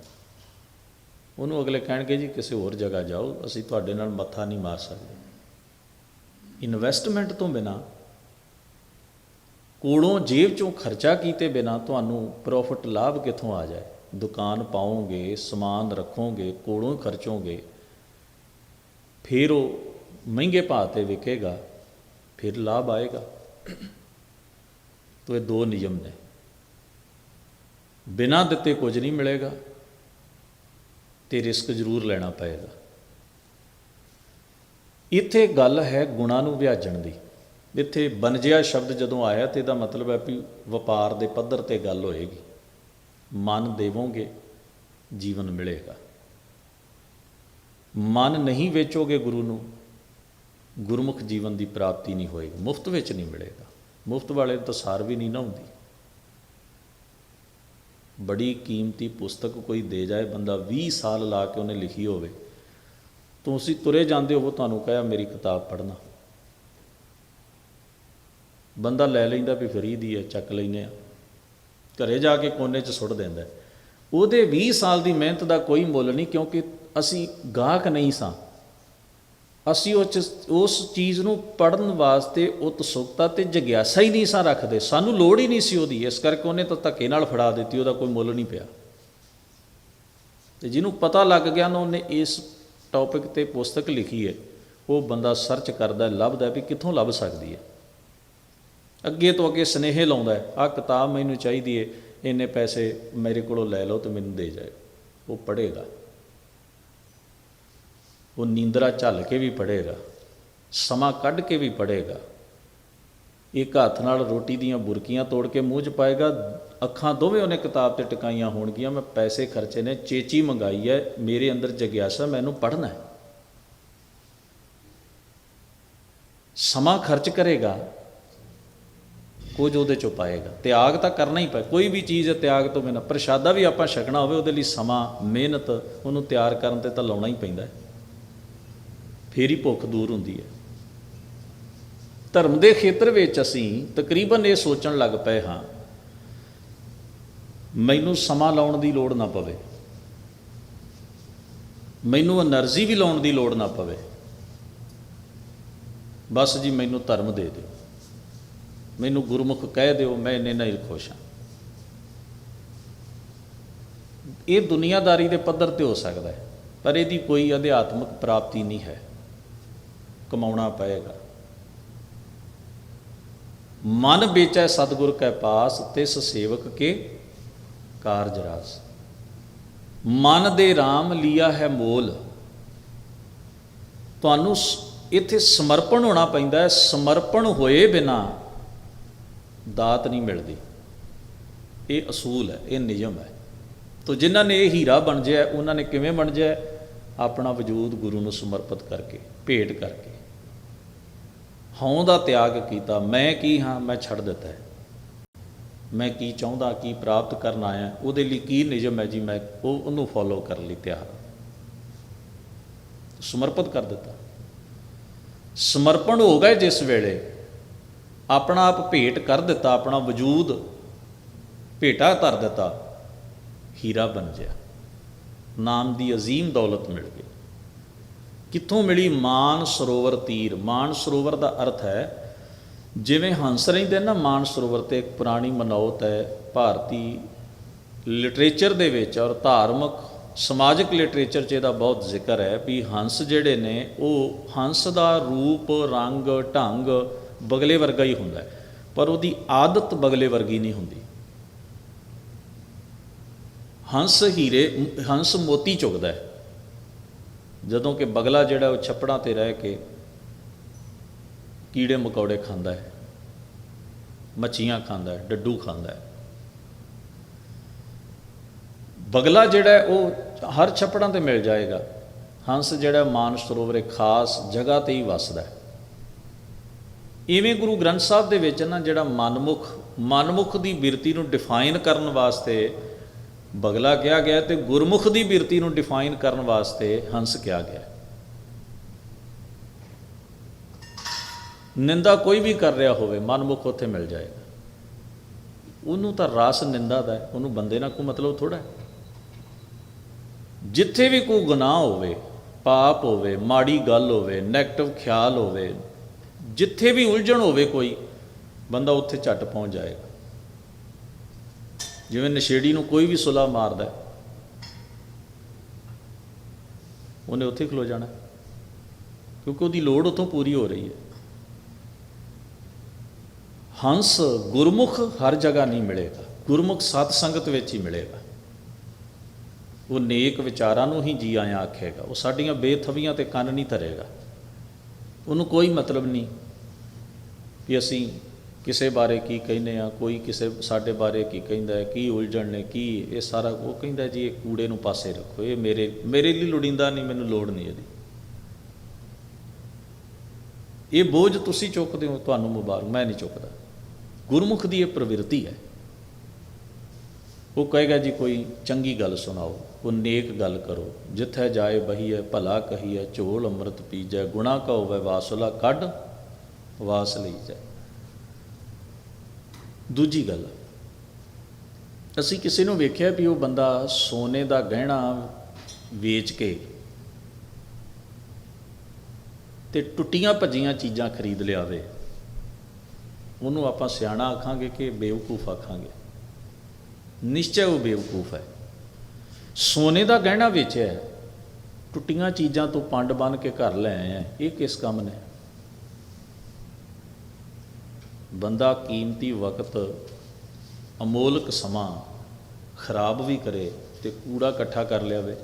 ਉਹਨੂੰ ਅਗਲੇ ਕਹਿਣਗੇ, ਜੀ, ਕਿਸੇ ਹੋਰ ਜਗ੍ਹਾ ਜਾਓ, ਅਸੀਂ ਤੁਹਾਡੇ ਨਾਲ ਮੱਥਾ ਨਹੀਂ ਮਾਰ ਸਕਦੇ। ਇਨਵੈਸਟਮੈਂਟ ਤੋਂ ਬਿਨਾ, ਕੋਲੋਂ ਜੇਬ ਚੋਂ ਖਰਚਾ ਕੀਤੇ ਬਿਨਾ ਤੁਹਾਨੂੰ ਪ੍ਰੋਫਿਟ ਲਾਭ ਕਿੱਥੋਂ ਆ ਜਾਏ? ਦੁਕਾਨ ਪਾਓਗੇ, ਸਮਾਨ ਰੱਖੋਗੇ, ਕੋਲੋਂ ਖਰਚੋਗੇ, ਫਿਰ ਉਹ ਮਹਿੰਗੇ ਭਾਅ ਤੇ ਵਿਕੇਗਾ, ਫਿਰ ਲਾਭ ਆਏਗਾ। ਤੋ ਇਹ ਦੋ ਨਿਯਮ ਨੇ। ਬਿਨਾਂ ਦਿੱਤੇ ਕੁਝ ਨਹੀਂ ਮਿਲੇਗਾ ਤੇ ਰਿਸਕ ਜ਼ਰੂਰ ਲੈਣਾ ਪਏਗਾ। ਇੱਥੇ ਗੱਲ ਹੈ ਗੁਣਾ ਨੂੰ ਵਿਆਜਣ ਦੀ। ਇੱਥੇ ਬਨਜਿਆ ਸ਼ਬਦ ਜਦੋਂ ਆਇਆ ਤੇ ਇਹਦਾ ਮਤਲਬ ਹੈ ਵੀ ਵਪਾਰ ਦੇ ਪੱਧਰ ਤੇ ਗੱਲ ਹੋਏਗੀ। ਮਨ ਦੇਵੋਗੇ, ਜੀਵਨ ਮਿਲੇਗਾ। ਮਨ ਨਹੀਂ ਵੇਚੋਗੇ ਗੁਰੂ ਨੂੰ, ਗੁਰਮੁਖ ਜੀਵਨ ਦੀ ਪ੍ਰਾਪਤੀ ਨਹੀਂ ਹੋਏਗੀ, ਮੁਫਤ ਵਿੱਚ ਨਹੀਂ ਮਿਲੇਗਾ। ਮੁਫਤ ਵਾਲੇ ਨੂੰ ਤਾਂ ਸਾਰ ਵੀ ਨਹੀਂ ਨਾ ਹੁੰਦੀ। ਬੜੀ ਕੀਮਤੀ ਪੁਸਤਕ ਕੋਈ ਦੇ ਜਾਏ, ਬੰਦਾ 20 ਸਾਲ ਲਾ ਕੇ ਉਹਨੇ ਲਿਖੀ ਹੋਵੇ। ਤੁਸੀਂ ਤੁਰੇ ਜਾਂਦੇ ਹੋ ਤੁਹਾਨੂੰ ਕਹਿਆ ਮੇਰੀ ਕਿਤਾਬ ਪੜ੍ਹਨਾ। ਬੰਦਾ ਲੈ ਲੈਂਦਾ ਵੀ ਫਰੀ ਦੀ ਹੈ, ਚੱਕ ਲੈਨੇ ਆ। ਘਰੇ ਜਾ ਕੇ ਕੋਨੇ 'ਚ ਸੁੱਟ ਦਿੰਦਾ ਉਹਦੇ 20 ਸਾਲ ਦੀ ਮਿਹਨਤ ਦਾ ਕੋਈ ਮੁੱਲ ਨਹੀਂ, ਕਿਉਂਕਿ ਅਸੀਂ ਗਾਹਕ ਨਹੀਂ ਸਾਂ। ਅਸੀਂ ਉਸ ਚੀਜ਼ ਨੂੰ ਪੜਨ ਵਾਸਤੇ ਉਤਸੁਕਤਾ ਤੇ ਜਗਿਆਸਾ ਹੀ ਨਹੀਂ ਸਾਂ ਰੱਖਦੇ। ਸਾਨੂੰ ਲੋੜ ਹੀ ਨਹੀਂ ਸੀ ਉਹਦੀ। ਇਸ ਕਰਕੇ ਉਹਨੇ ਤਾਂ ਧੱਕੇ ਨਾਲ ਫੜਾ ਦਿੱਤੀ, ਉਹਦਾ ਕੋਈ ਮੁੱਲ ਨਹੀਂ ਪਿਆ। ਤੇ ਜਿਹਨੂੰ ਪਤਾ ਲੱਗ ਗਿਆ ਨਾ, ਉਹਨੇ ਇਸ ਟੌਪਿਕ ਤੇ ਪੁਸਤਕ ਲਿਖੀ ਹੈ, ਉਹ ਬੰਦਾ ਸਰਚ ਕਰਦਾ ਲੱਭਦਾ ਵੀ ਕਿੱਥੋਂ ਲੱਭ ਸਕਦੀ ਹੈ। ਅੱਗੇ ਤੋਂ ਅੱਗੇ ਸਨੇਹ ਲਾਉਂਦਾ ਹੈ, ਆਹ ਕਿਤਾਬ ਮੈਨੂੰ ਚਾਹੀਦੀ ਹੈ, ਇੰਨੇ ਪੈਸੇ ਮੇਰੇ ਕੋਲੋਂ ਲੈ ਲਓ ਤੇ ਮੈਨੂੰ ਦੇ ਜਾਏ ਉਹ ਪੜ੍ਹੇਗਾ। ਉਹ ਨੀਂਦਰਾ ਝੱਲ ਕੇ ਵੀ ਪੜ੍ਹੇਗਾ। ਸਮਾਂ ਕੱਢ ਕੇ ਵੀ ਪੜ੍ਹੇਗਾ। ਇੱਕ ਹੱਥ ਨਾਲ ਰੋਟੀ ਦੀਆਂ ਬੁਰਕੀਆਂ ਤੋੜ ਕੇ ਮੂੰਹ 'ਚ ਪਾਏਗਾ, ਅੱਖਾਂ ਦੋਵੇਂ ਉਹਨੇ ਕਿਤਾਬ ਤੇ ਟਿਕਾਈਆਂ ਹੋਣਗੀਆਂ, ਮੈਂ ਪੈਸੇ ਖਰਚੇ ਨੇ, ਚੇਚੀ ਮੰਗਾਈ ਹੈ ਮੇਰੇ ਅੰਦਰ ਜਗਿਆਸਾ, ਮੈਨੂੰ ਪੜ੍ਹਨਾ ਹੈ ਸਮਾਂ ਖਰਚ ਕਰੇਗਾ, ਕੁਝ ਉਹਦੇ ਚੋਂ ਪਾਏਗਾ। ਤਿਆਗ ਤਾਂ ਕਰਨਾ ਹੀ ਪਏ ਕੋਈ ਵੀ ਚੀਜ਼ ਤਿਆਗ ਤੋਂ ਬਿਨਾਂ। ਪ੍ਰਸ਼ਾਦਾ ਵੀ ਆਪਾਂ ਛਕਣਾ ਹੋਵੇ, ਉਹਦੇ ਲਈ ਸਮਾਂ, ਮਿਹਨਤ, ਉਹਨੂੰ ਤਿਆਰ ਕਰਨ ਤੇ ਤਾਂ ਲਾਉਣਾ ਹੀ ਪੈਂਦਾ ਹੈ ਫੇਰ ਹੀ ਭੁੱਖ ਦੂਰ ਹੁੰਦੀ ਹੈ ਧਰਮ ਦੇ ਖੇਤਰ ਵਿੱਚ ਅਸੀਂ ਤਕਰੀਬਨ ਇਹ ਸੋਚਣ ਲੱਗ ਪਏ ਹਾਂ, ਮੈਨੂੰ ਸਮਾਂ ਲਾਉਣ ਦੀ ਲੋੜ ਨਾ ਪਵੇ। ਮੈਨੂੰ એનર્ਜੀ ਵੀ ਲਾਉਣ ਦੀ ਲੋੜ ਨਾ ਪਵੇ। ਬਸ ਜੀ ਮੈਨੂੰ ਧਰਮ ਦੇ ਦਿਓ। ਮੈਨੂੰ ਗੁਰਮੁਖ ਕਹਿ ਦਿਓ, ਮੈਂ ਇੰਨੇ ਨਾਲ ਖੁਸ਼ ਹਾਂ। ਇਹ ਦੁਨੀਆਦਾਰੀ ਦੇ ਪੱਧਰ ਤੇ ਹੋ ਸਕਦਾ ਹੈ, ਪਰ ਇਹਦੀ ਕੋਈ ਅਧਿਆਤਮਿਕ ਪ੍ਰਾਪਤੀ ਨਹੀਂ ਹੈ। ਕਮਾਉਣਾ ਪਏਗਾ। ਮਨ ਵੇਚੈ ਸਤਿਗੁਰ ਕੈ ਪਾਸ, ਤਿਸ ਸੇਵਕ ਕੇ ਕਾਰਜ ਰਾਸ। ਮਨ ਦੇ RAM ਲਿਆ ਹੈ ਮੋਲ। ਤੁਹਾਨੂੰ ਸ- ਇੱਥੇ ਸਮਰਪਣ ਹੋਣਾ ਪੈਂਦਾ ਹੈ। ਸਮਰਪਣ ਹੋਏ ਬਿਨਾ ਦਾਤ ਨਹੀਂ ਮਿਲਦੀ। ਇਹ ਅਸੂਲ ਹੈ, ਇਹ ਨਿਯਮ ਹੈ। ਤੋ ਜਿਨ੍ਹਾਂ ਨੇ ਇਹ ਹੀਰਾ ਬਣ ਜਾਇਆ ਉਹਨਾਂ ਨੇ ਕਿਵੇਂ ਬਣ ਜਾਇਆ ਆਪਣਾ ਵਜੂਦ ਗੁਰੂ ਨੂੰ ਸਮਰਪਿਤ ਕਰਕੇ, ਭੇਟ ਕਰਕੇ। ਹਉ ਦਾ ਤਿਆਗ ਕੀਤਾ, ਮੈਂ ਕੀ ਹਾਂ, ਮੈਂ ਛੱਡ ਦਿੱਤਾ ਹੈ। ਮੈਂ ਕੀ ਚਾਹੁੰਦਾ, ਕੀ ਪ੍ਰਾਪਤ ਕਰਨ ਆਇਆ, ਉਹਦੇ ਲਈ ਕੀ ਨਿਯਮ ਹੈ ਜੀ, ਮੈਂ ਉਹ, ਉਹਨੂੰ ਫੋਲੋ ਕਰਨ ਲਈ ਤਿਆਰ ਸਮਰਪਿਤ ਕਰ ਦਿੱਤਾ। ਸਮਰਪਣ ਹੋ ਗਏ ਜਿਸ ਵੇਲੇ। ਆਪਣਾ ਆਪ ਭੇਟ ਕਰ ਦਿੱਤਾ, ਆਪਣਾ ਵਜੂਦ ਭੇਟਾ ਧਰ ਦਿੱਤਾ। ਹੀਰਾ ਬਣ ਗਿਆ। ਨਾਮ ਦੀ ਅਜ਼ੀਮ ਦੌਲਤ ਮਿਲ ਗਈ। ਕਿੱਥੋਂ ਮਿਲੀ ਮਾਨ ਸਰੋਵਰ ਤੀਰ? ਮਾਨ ਸਰੋਵਰ ਦਾ ਅਰਥ ਹੈ, ਜਿਵੇਂ ਹੰਸ ਰਹਿੰਦੇ ਨਾ ਮਾਨ ਸਰੋਵਰ ਤੇ ਇੱਕ ਪੁਰਾਣੀ ਮਨੌਤ ਹੈ, ਭਾਰਤੀ ਲਿਟਰੇਚਰ ਦੇ ਵਿੱਚ ਔਰ ਧਾਰਮਿਕ, ਸਮਾਜਿਕ ਲਿਟਰੇਚਰ 'ਚ ਇਹਦਾ ਬਹੁਤ ਜ਼ਿਕਰ ਹੈ ਵੀ ਹੰਸ ਜਿਹੜੇ ਨੇ, ਉਹ ਹੰਸ ਦਾ ਰੂਪ, ਰੰਗ, ਢੰਗ ਬਗਲੇ ਵਰਗਾ ਹੀ ਹੁੰਦਾ ਹੈ, ਪਰ ਉਹਦੀ ਆਦਤ ਬਗਲੇ ਵਰਗੀ ਨਹੀਂ ਹੁੰਦੀ। ਹੰਸ ਹੀਰੇ, ਹੰਸ ਮੋਤੀ ਚੁਗਦਾ ਹੈ। ਜਦੋਂ ਕਿ ਬਗਲਾ ਜਿਹੜਾ ਉਹ ਛੱਪੜਾਂ ਤੇ ਰਹਿ ਕੇ ਕੀੜੇ ਮਕੌੜੇ ਖਾਂਦਾ ਹੈ, ਮੱਛੀਆਂ ਖਾਂਦਾ ਹੈ, ਡੱਡੂ ਖਾਂਦਾ ਹੈ। ਬਗਲਾ ਜਿਹੜਾ ਉਹ ਹਰ ਛੱਪੜਾਂ ਤੇ ਮਿਲ ਜਾਏਗਾ। ਹੰਸ ਜਿਹੜਾ ਮਾਨ ਸਰੋਵਰ ਇੱਕ ਖਾਸ ਜਗ੍ਹਾ ਤੇ ਹੀ ਵੱਸਦਾ ਹੈ। ਇਵੇਂ ਗੁਰੂ ਗ੍ਰੰਥ ਸਾਹਿਬ ਦੇ ਵਿੱਚ ਨਾ ਜਿਹੜਾ ਮਨਮੁਖ ਮਨਮੁਖ ਦੀ ਬਿਰਤੀ ਨੂੰ ਡਿਫਾਈਨ ਕਰਨ ਵਾਸਤੇ ਬਗਲਾ ਕਿਹਾ ਗਿਆ ਤੇ ਗੁਰਮੁਖ ਦੀ ਬਿਰਤੀ ਨੂੰ ਡਿਫਾਈਨ ਕਰਨ ਵਾਸਤੇ ਹੰਸ ਕਿਹਾ ਗਿਆ। ਨਿੰਦਾ ਕੋਈ ਵੀ ਕਰ ਰਿਹਾ ਹੋਵੇ, ਮਨਮੁਖ ਉੱਥੇ ਮਿਲ ਜਾਏਗਾ। ਉਹਨੂੰ ਤਾਂ ਰਸ ਨਿੰਦਾ ਦਾ ਉਹਨੂੰ ਬੰਦੇ ਨਾਲ ਕੋਈ ਮਤਲਬ ਥੋੜਾ ਜਿੱਥੇ ਵੀ ਕੋਈ ਗੁਨਾਹ ਹੋਵੇ, ਪਾਪ ਹੋਵੇ, ਮਾੜੀ ਗੱਲ ਹੋਵੇ ਨੈਗੇਟਿਵ ਖਿਆਲ ਹੋਵੇ, ਜਿੱਥੇ ਵੀ ਉਲਝਣ ਹੋਵੇ ਕੋਈ, ਬੰਦਾ ਉੱਥੇ ਝੱਟ ਪਹੁੰਚ ਜਾਏਗਾ। ਜਿਵੇਂ ਨਸ਼ੇੜੀ ਨੂੰ ਕੋਈ ਵੀ ਸੁਲਾ ਮਾਰਦਾ ਉਹਨੇ ਉੱਥੇ ਖਲੋ ਜਾਣਾ ਕਿਉਂਕਿ ਉਹਦੀ ਲੋੜ ਉਤੋਂ ਪੂਰੀ ਹੋ ਰਹੀ ਹੈ। ਹੰਸ ਗੁਰਮੁਖ ਹਰ ਜਗ੍ਹਾ ਨਹੀਂ ਮਿਲੇਗਾ, ਗੁਰਮੁਖ ਸਤ ਸੰਗਤ ਵਿੱਚ ਹੀ ਮਿਲੇਗਾ। ਉਹ ਨੇਕ ਵਿਚਾਰਾਂ ਨੂੰ ਹੀ ਜੀ ਆਇਆ ਆਖੇਗਾ, ਉਹ ਸਾਡੀਆਂ ਬੇਥਵੀਆਂ ਤੇ ਕੰਨ ਨਹੀਂ ਧਰੇਗਾ। ਉਹਨੂੰ ਕੋਈ ਮਤਲਬ ਨਹੀਂ ਕਿ ਅਸੀਂ ਕਿਸੇ ਬਾਰੇ ਕੀ ਕਹਿੰਦੇ ਆ, ਕੋਈ ਕਿਸੇ ਸਾਡੇ ਬਾਰੇ ਕੀ ਕਹਿੰਦਾ ਹੈ, ਕੀ ਉਲਝਣ ਨੇ, ਕੀ ਇਹ ਸਾਰਾ ਉਹ ਕਹਿੰਦਾ ਜੀ, ਇਹ ਕੂੜੇ ਨੂੰ ਪਾਸੇ ਰੱਖੋ, ਇਹ ਮੇਰੇ ਮੇਰੇ ਲਈ ਲੋੜੀਂਦਾ ਨਹੀਂ, ਮੈਨੂੰ ਲੋੜ ਨਹੀਂ ਇਹਦੀ। ਇਹ ਬੋਝ ਤੁਸੀਂ ਚੁੱਕਦੇ ਹੋ, ਤੁਹਾਨੂੰ ਮੁਬਾਰਕ, ਮੈਂ ਨਹੀਂ ਚੁੱਕਦਾ। ਗੁਰਮੁਖ ਦੀ ਇਹ ਪ੍ਰਵਿਰਤੀ ਹੈ। ਉਹ ਕਹੇਗਾ ਜੀ, ਕੋਈ ਚੰਗੀ ਗੱਲ ਸੁਣਾਓ ਉਹ ਨੇਕ ਗੱਲ ਕਰੋ, ਜਿੱਥੇ ਜਾਏ ਬਹੀਏ ਭਲਾ ਕਹੀਏ ਝੋਲ ਅੰਮ੍ਰਿਤ ਪੀਜੈ, ਗੁਣਾ ਕਾ ਹੋਵੇ ਵਾਸੁਲਾ ਕੱਢ, ਵਾਸ ਲਈ ਜਾਏ ਦੂਜੀ ਗੱਲ, ਅਸੀਂ ਕਿਸੇ ਨੂੰ ਵੇਖਿਆ ਵੀ ਉਹ ਬੰਦਾ ਸੋਨੇ ਦਾ ਗਹਿਣਾ ਵੇਚ ਕੇ ਤੇ ਟੁੱਟੀਆਂ ਭੱਜੀਆਂ ਚੀਜ਼ਾਂ ਖਰੀਦ ਲਿਆਵੇ, ਉਹਨੂੰ ਆਪਾਂ ਸਿਆਣਾ ਆਖਾਂਗੇ ਕਿ ਬੇਵਕੂਫ ਆਖਾਂਗੇ। ਨਿਸ਼ਚੈ ਉਹ ਬੇਵਕੂਫ ਹੈ। ਸੋਨੇ ਦਾ ਗਹਿਣਾ ਵੇਚਿਆ ਟੁੱਟੀਆਂ ਚੀਜ਼ਾਂ ਤੋਂ ਪੰਡ ਬਨ ਕੇ ਘਰ ਲੈ ਆਏ ਹੈ, ਇਹ ਕਿਸ ਕੰਮ ਨੇ? ਬੰਦਾ ਕੀਮਤੀ ਵਕਤ, ਅਮੋਲਕ ਸਮਾਂ ਖਰਾਬ ਵੀ ਕਰੇ ਤੇ ਕੂੜਾ ਇਕੱਠਾ ਕਰ ਲਿਆਵੇ।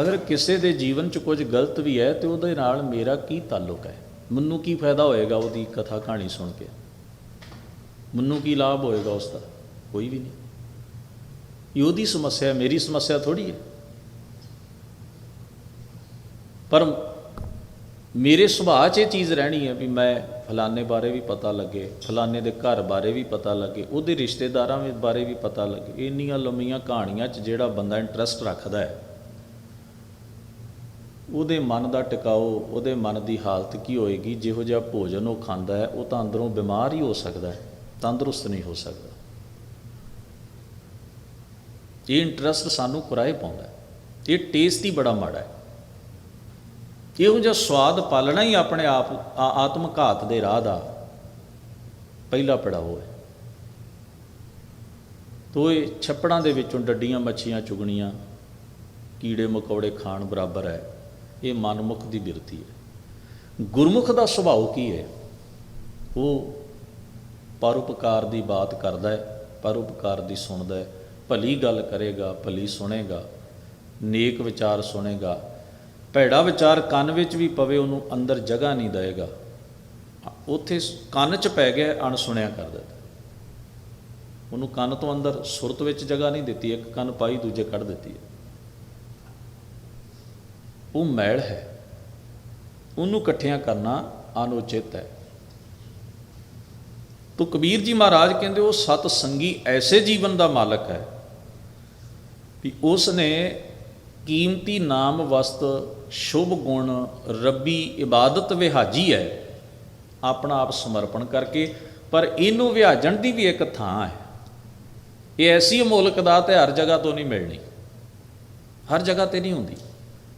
ਅਗਰ ਕਿਸੇ ਦੇ ਜੀਵਨ 'ਚ ਕੁਝ ਗਲਤ ਵੀ ਹੈ ਤੇ ਉਹਦੇ ਨਾਲ ਮੇਰਾ ਕੀ ਤਾਲੁਕ ਹੈ? ਮੈਨੂੰ ਕੀ ਫਾਇਦਾ ਹੋਏਗਾ ਉਹਦੀ ਕਥਾ ਕਹਾਣੀ ਸੁਣ ਕੇ? ਮੈਨੂੰ ਕੀ ਲਾਭ ਹੋਏਗਾ ਉਸ ਦਾ ਕੋਈ ਵੀ ਨਹੀਂ। ਇਹ ਉਹਦੀ ਸਮੱਸਿਆ ਮੇਰੀ ਸਮੱਸਿਆ ਥੋੜੀ ਹੈ। ਪਰ ਮੇਰੇ ਸੁਭਾਅ 'ਚ ਇਹ ਚੀਜ਼ ਰਹਿਣੀ ਹੈ ਵੀ ਮੈਂ ਫਲਾਣੇ ਬਾਰੇ ਵੀ ਪਤਾ ਲੱਗੇ, ਫਲਾਣੇ ਦੇ ਘਰ ਬਾਰੇ ਵੀ ਪਤਾ ਲੱਗੇ, ਉਹਦੇ ਰਿਸ਼ਤੇਦਾਰਾਂ ਵੀ ਬਾਰੇ ਵੀ ਪਤਾ ਲੱਗੇ। ਇੰਨੀਆਂ ਲੰਮੀਆਂ ਕਹਾਣੀਆਂ 'ਚ ਜਿਹੜਾ ਬੰਦਾ ਇੰਟਰਸਟ ਰੱਖਦਾ ਹੈ, ਉਹਦੇ ਮਨ ਦਾ ਟਿਕਾਓ, ਉਹਦੇ ਮਨ ਦੀ ਹਾਲਤ ਕੀ ਹੋਏਗੀ, ਜਿਹੋ ਜਿਹਾ ਭੋਜਨ ਉਹ ਖਾਂਦਾ ਹੈ, ਉਹ ਤਾਂ ਅੰਦਰੋਂ ਬਿਮਾਰ ਹੀ ਹੋ ਸਕਦਾ ਹੈ, ਤੰਦਰੁਸਤ ਨਹੀਂ ਹੋ ਸਕਦਾ। ਇਹ ਇੰਟਰਸਟ ਸਾਨੂੰ ਕੁਰਾਏ ਪਾਉਂਦਾ ਇਹ ਟੇਸਟ ਹੀ ਬੜਾ ਮਾੜਾ ਹੈ। ਇਹੋ ਜਿਹਾ ਸਵਾਦ ਪਾਲਣਾ ਹੀ ਆਪਣੇ ਆਪ ਆਤਮਘਾਤ ਦੇ ਰਾਹ ਦਾ? ਪਹਿਲਾ ਪੜਾਓ ਹੈ। ਤੋਏ ਛੱਪੜਾਂ ਦੇ ਵਿੱਚੋਂ ਡੱਡੀਆਂ, ਮੱਛੀਆਂ ਚੁਗਣੀਆਂ, ਕੀੜੇ ਮਕੌੜੇ ਖਾਣ ਬਰਾਬਰ ਹੈ। ਇਹ ਮਨਮੁਖ ਦੀ ਬਿਰਤੀ ਹੈ। ਗੁਰਮੁਖ ਦਾ ਸੁਭਾਅ ਕੀ ਹੈ? ਉਹ ਪਰਉਪਕਾਰ ਦੀ ਬਾਤ ਕਰਦਾ ਹੈ, ਪਰਉਪਕਾਰ ਦੀ ਸੁਣਦਾ ਹੈ। ਭਲੀ ਗੱਲ ਕਰੇਗਾ, ਭਲੀ ਸੁਣੇਗਾ, ਨੇਕ ਵਿਚਾਰ ਸੁਣੇਗਾ ਭੈੜਾ ਵਿਚਾਰ ਕੰਨ ਵਿੱਚ ਵੀ ਪਵੇ, ਉਹਨੂੰ ਅੰਦਰ ਜਗ੍ਹਾ ਨਹੀਂ ਦੇਗਾ ਉੱਥੇ ਕੰਨ 'ਚ ਪੈ ਗਿਆ, ਅਣਸੁਣਿਆ ਕਰ ਦਿੰਦਾ ਉਹਨੂੰ ਕੰਨ ਤੋਂ ਅੰਦਰ ਸੁਰਤ ਵਿੱਚ ਜਗ੍ਹਾ ਨਹੀਂ ਦਿੱਤੀ, ਇੱਕ ਕੰਨ ਪਾਈ, ਦੂਜੇ ਕੱਢ ਦਿੱਤੀ ਉਹ ਮੈਲ ਹੈ। ਉਹਨੂੰ ਇਕੱਠਿਆਂ ਕਰਨਾ ਅਨੁਚਿਤ ਹੈ। ਤੋ ਕਬੀਰ ਜੀ ਮਹਾਰਾਜ ਕਹਿੰਦੇ, ਉਹ ਸਤ ਸੰਗੀ ਐਸੇ ਜੀਵਨ ਦਾ ਮਾਲਕ ਹੈ ਵੀ ਉਸ ਨੇ ਕੀਮਤੀ ਨਾਮ ਵਸਤ ਸ਼ੁਭ ਗੁਣ ਰੱਬੀ ਇਬਾਦਤ ਵਿਹਾਜੀ ਹੈ। ਆਪਣਾ ਆਪ ਸਮਰਪਣ ਕਰਕੇ, ਪਰ ਇਹਨੂੰ ਵਿਹਾਜਣ ਦੀ ਵੀ ਇੱਕ ਥਾਂ ਹੈ। ਇਹ ਐਸੀ ਅਮੋਲਕ ਦਾਤ ਹੈ, ਹਰ ਜਗ੍ਹਾ ਤੋਂ ਨਹੀਂ ਮਿਲਣੀ। ਹਰ ਜਗ੍ਹਾ ਤੇ ਨਹੀਂ ਹੁੰਦੀ।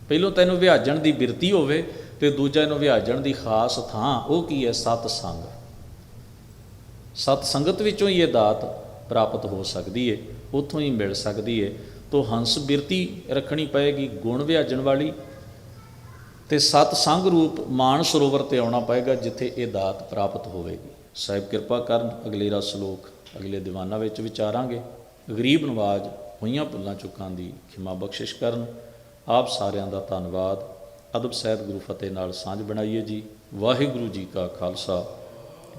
ਪਹਿਲੋਂ ਤੈਨੂੰ ਵਿਹਾਜਣ ਦੀ ਬਿਰਤੀ ਹੋਵੇ ਤੇ ਦੂਜਾ ਇਹਨੂੰ ਵਿਹਾਜਣ ਦੀ ਖਾਸ ਥਾਂ, ਉਹ ਕੀ ਹੈ? ਸਤ ਸੰਗ। ਸਤ ਸੰਗਤ ਵਿੱਚੋਂ ਹੀ ਇਹ ਦਾਤ ਪ੍ਰਾਪਤ ਹੋ ਸਕਦੀ ਹੈ ਉੱਥੋਂ ਹੀ ਮਿਲ ਸਕਦੀ ਹੈ ਤੋ ਹੰਸ ਬਿਰਤੀ ਰੱਖਣੀ ਪਏਗੀ, ਗੁਣ ਵਿਹਾਜਣ ਵਾਲੀ ਤੇ ਸਤ ਸੰਗ ਰੂਪ ਮਾਨ ਸਰੋਵਰ ਤੇ ਆਉਣਾ ਪਏਗਾ, ਜਿੱਥੇ ਇਹ ਦਾਤ ਪ੍ਰਾਪਤ ਹੋਵੇਗੀ। ਸਾਹਿਬ ਕਿਰਪਾ ਕਰਨ ਅਗਲੇਰਾ ਸ਼ਲੋਕ, ਅਗਲੇ ਦੀਵਾਨਾਂ ਵਿੱਚ ਵਿਚਾਰਾਂਗੇ। ਗਰੀਬ ਨਵਾਜ ਹੋਈਆਂ ਭੁੱਲਾਂ ਚੁੱਕਾਂ ਦੀ ਖਿਮਾ ਬਖਸ਼ਿਸ਼ ਕਰਨ। ਆਪ ਸਾਰਿਆਂ ਦਾ ਧੰਨਵਾਦ। ਅਦਬ ਸਹਿਤ ਗੁਰੂ ਫਤਿਹ ਨਾਲ ਸਾਂਝ ਬਣਾਈਏ ਜੀ। ਵਾਹਿਗੁਰੂ ਜੀ ਕਾ ਖਾਲਸਾ,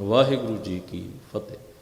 ਵਾਹਿਗੁਰੂ ਜੀ ਕੀ ਫਤਿਹ।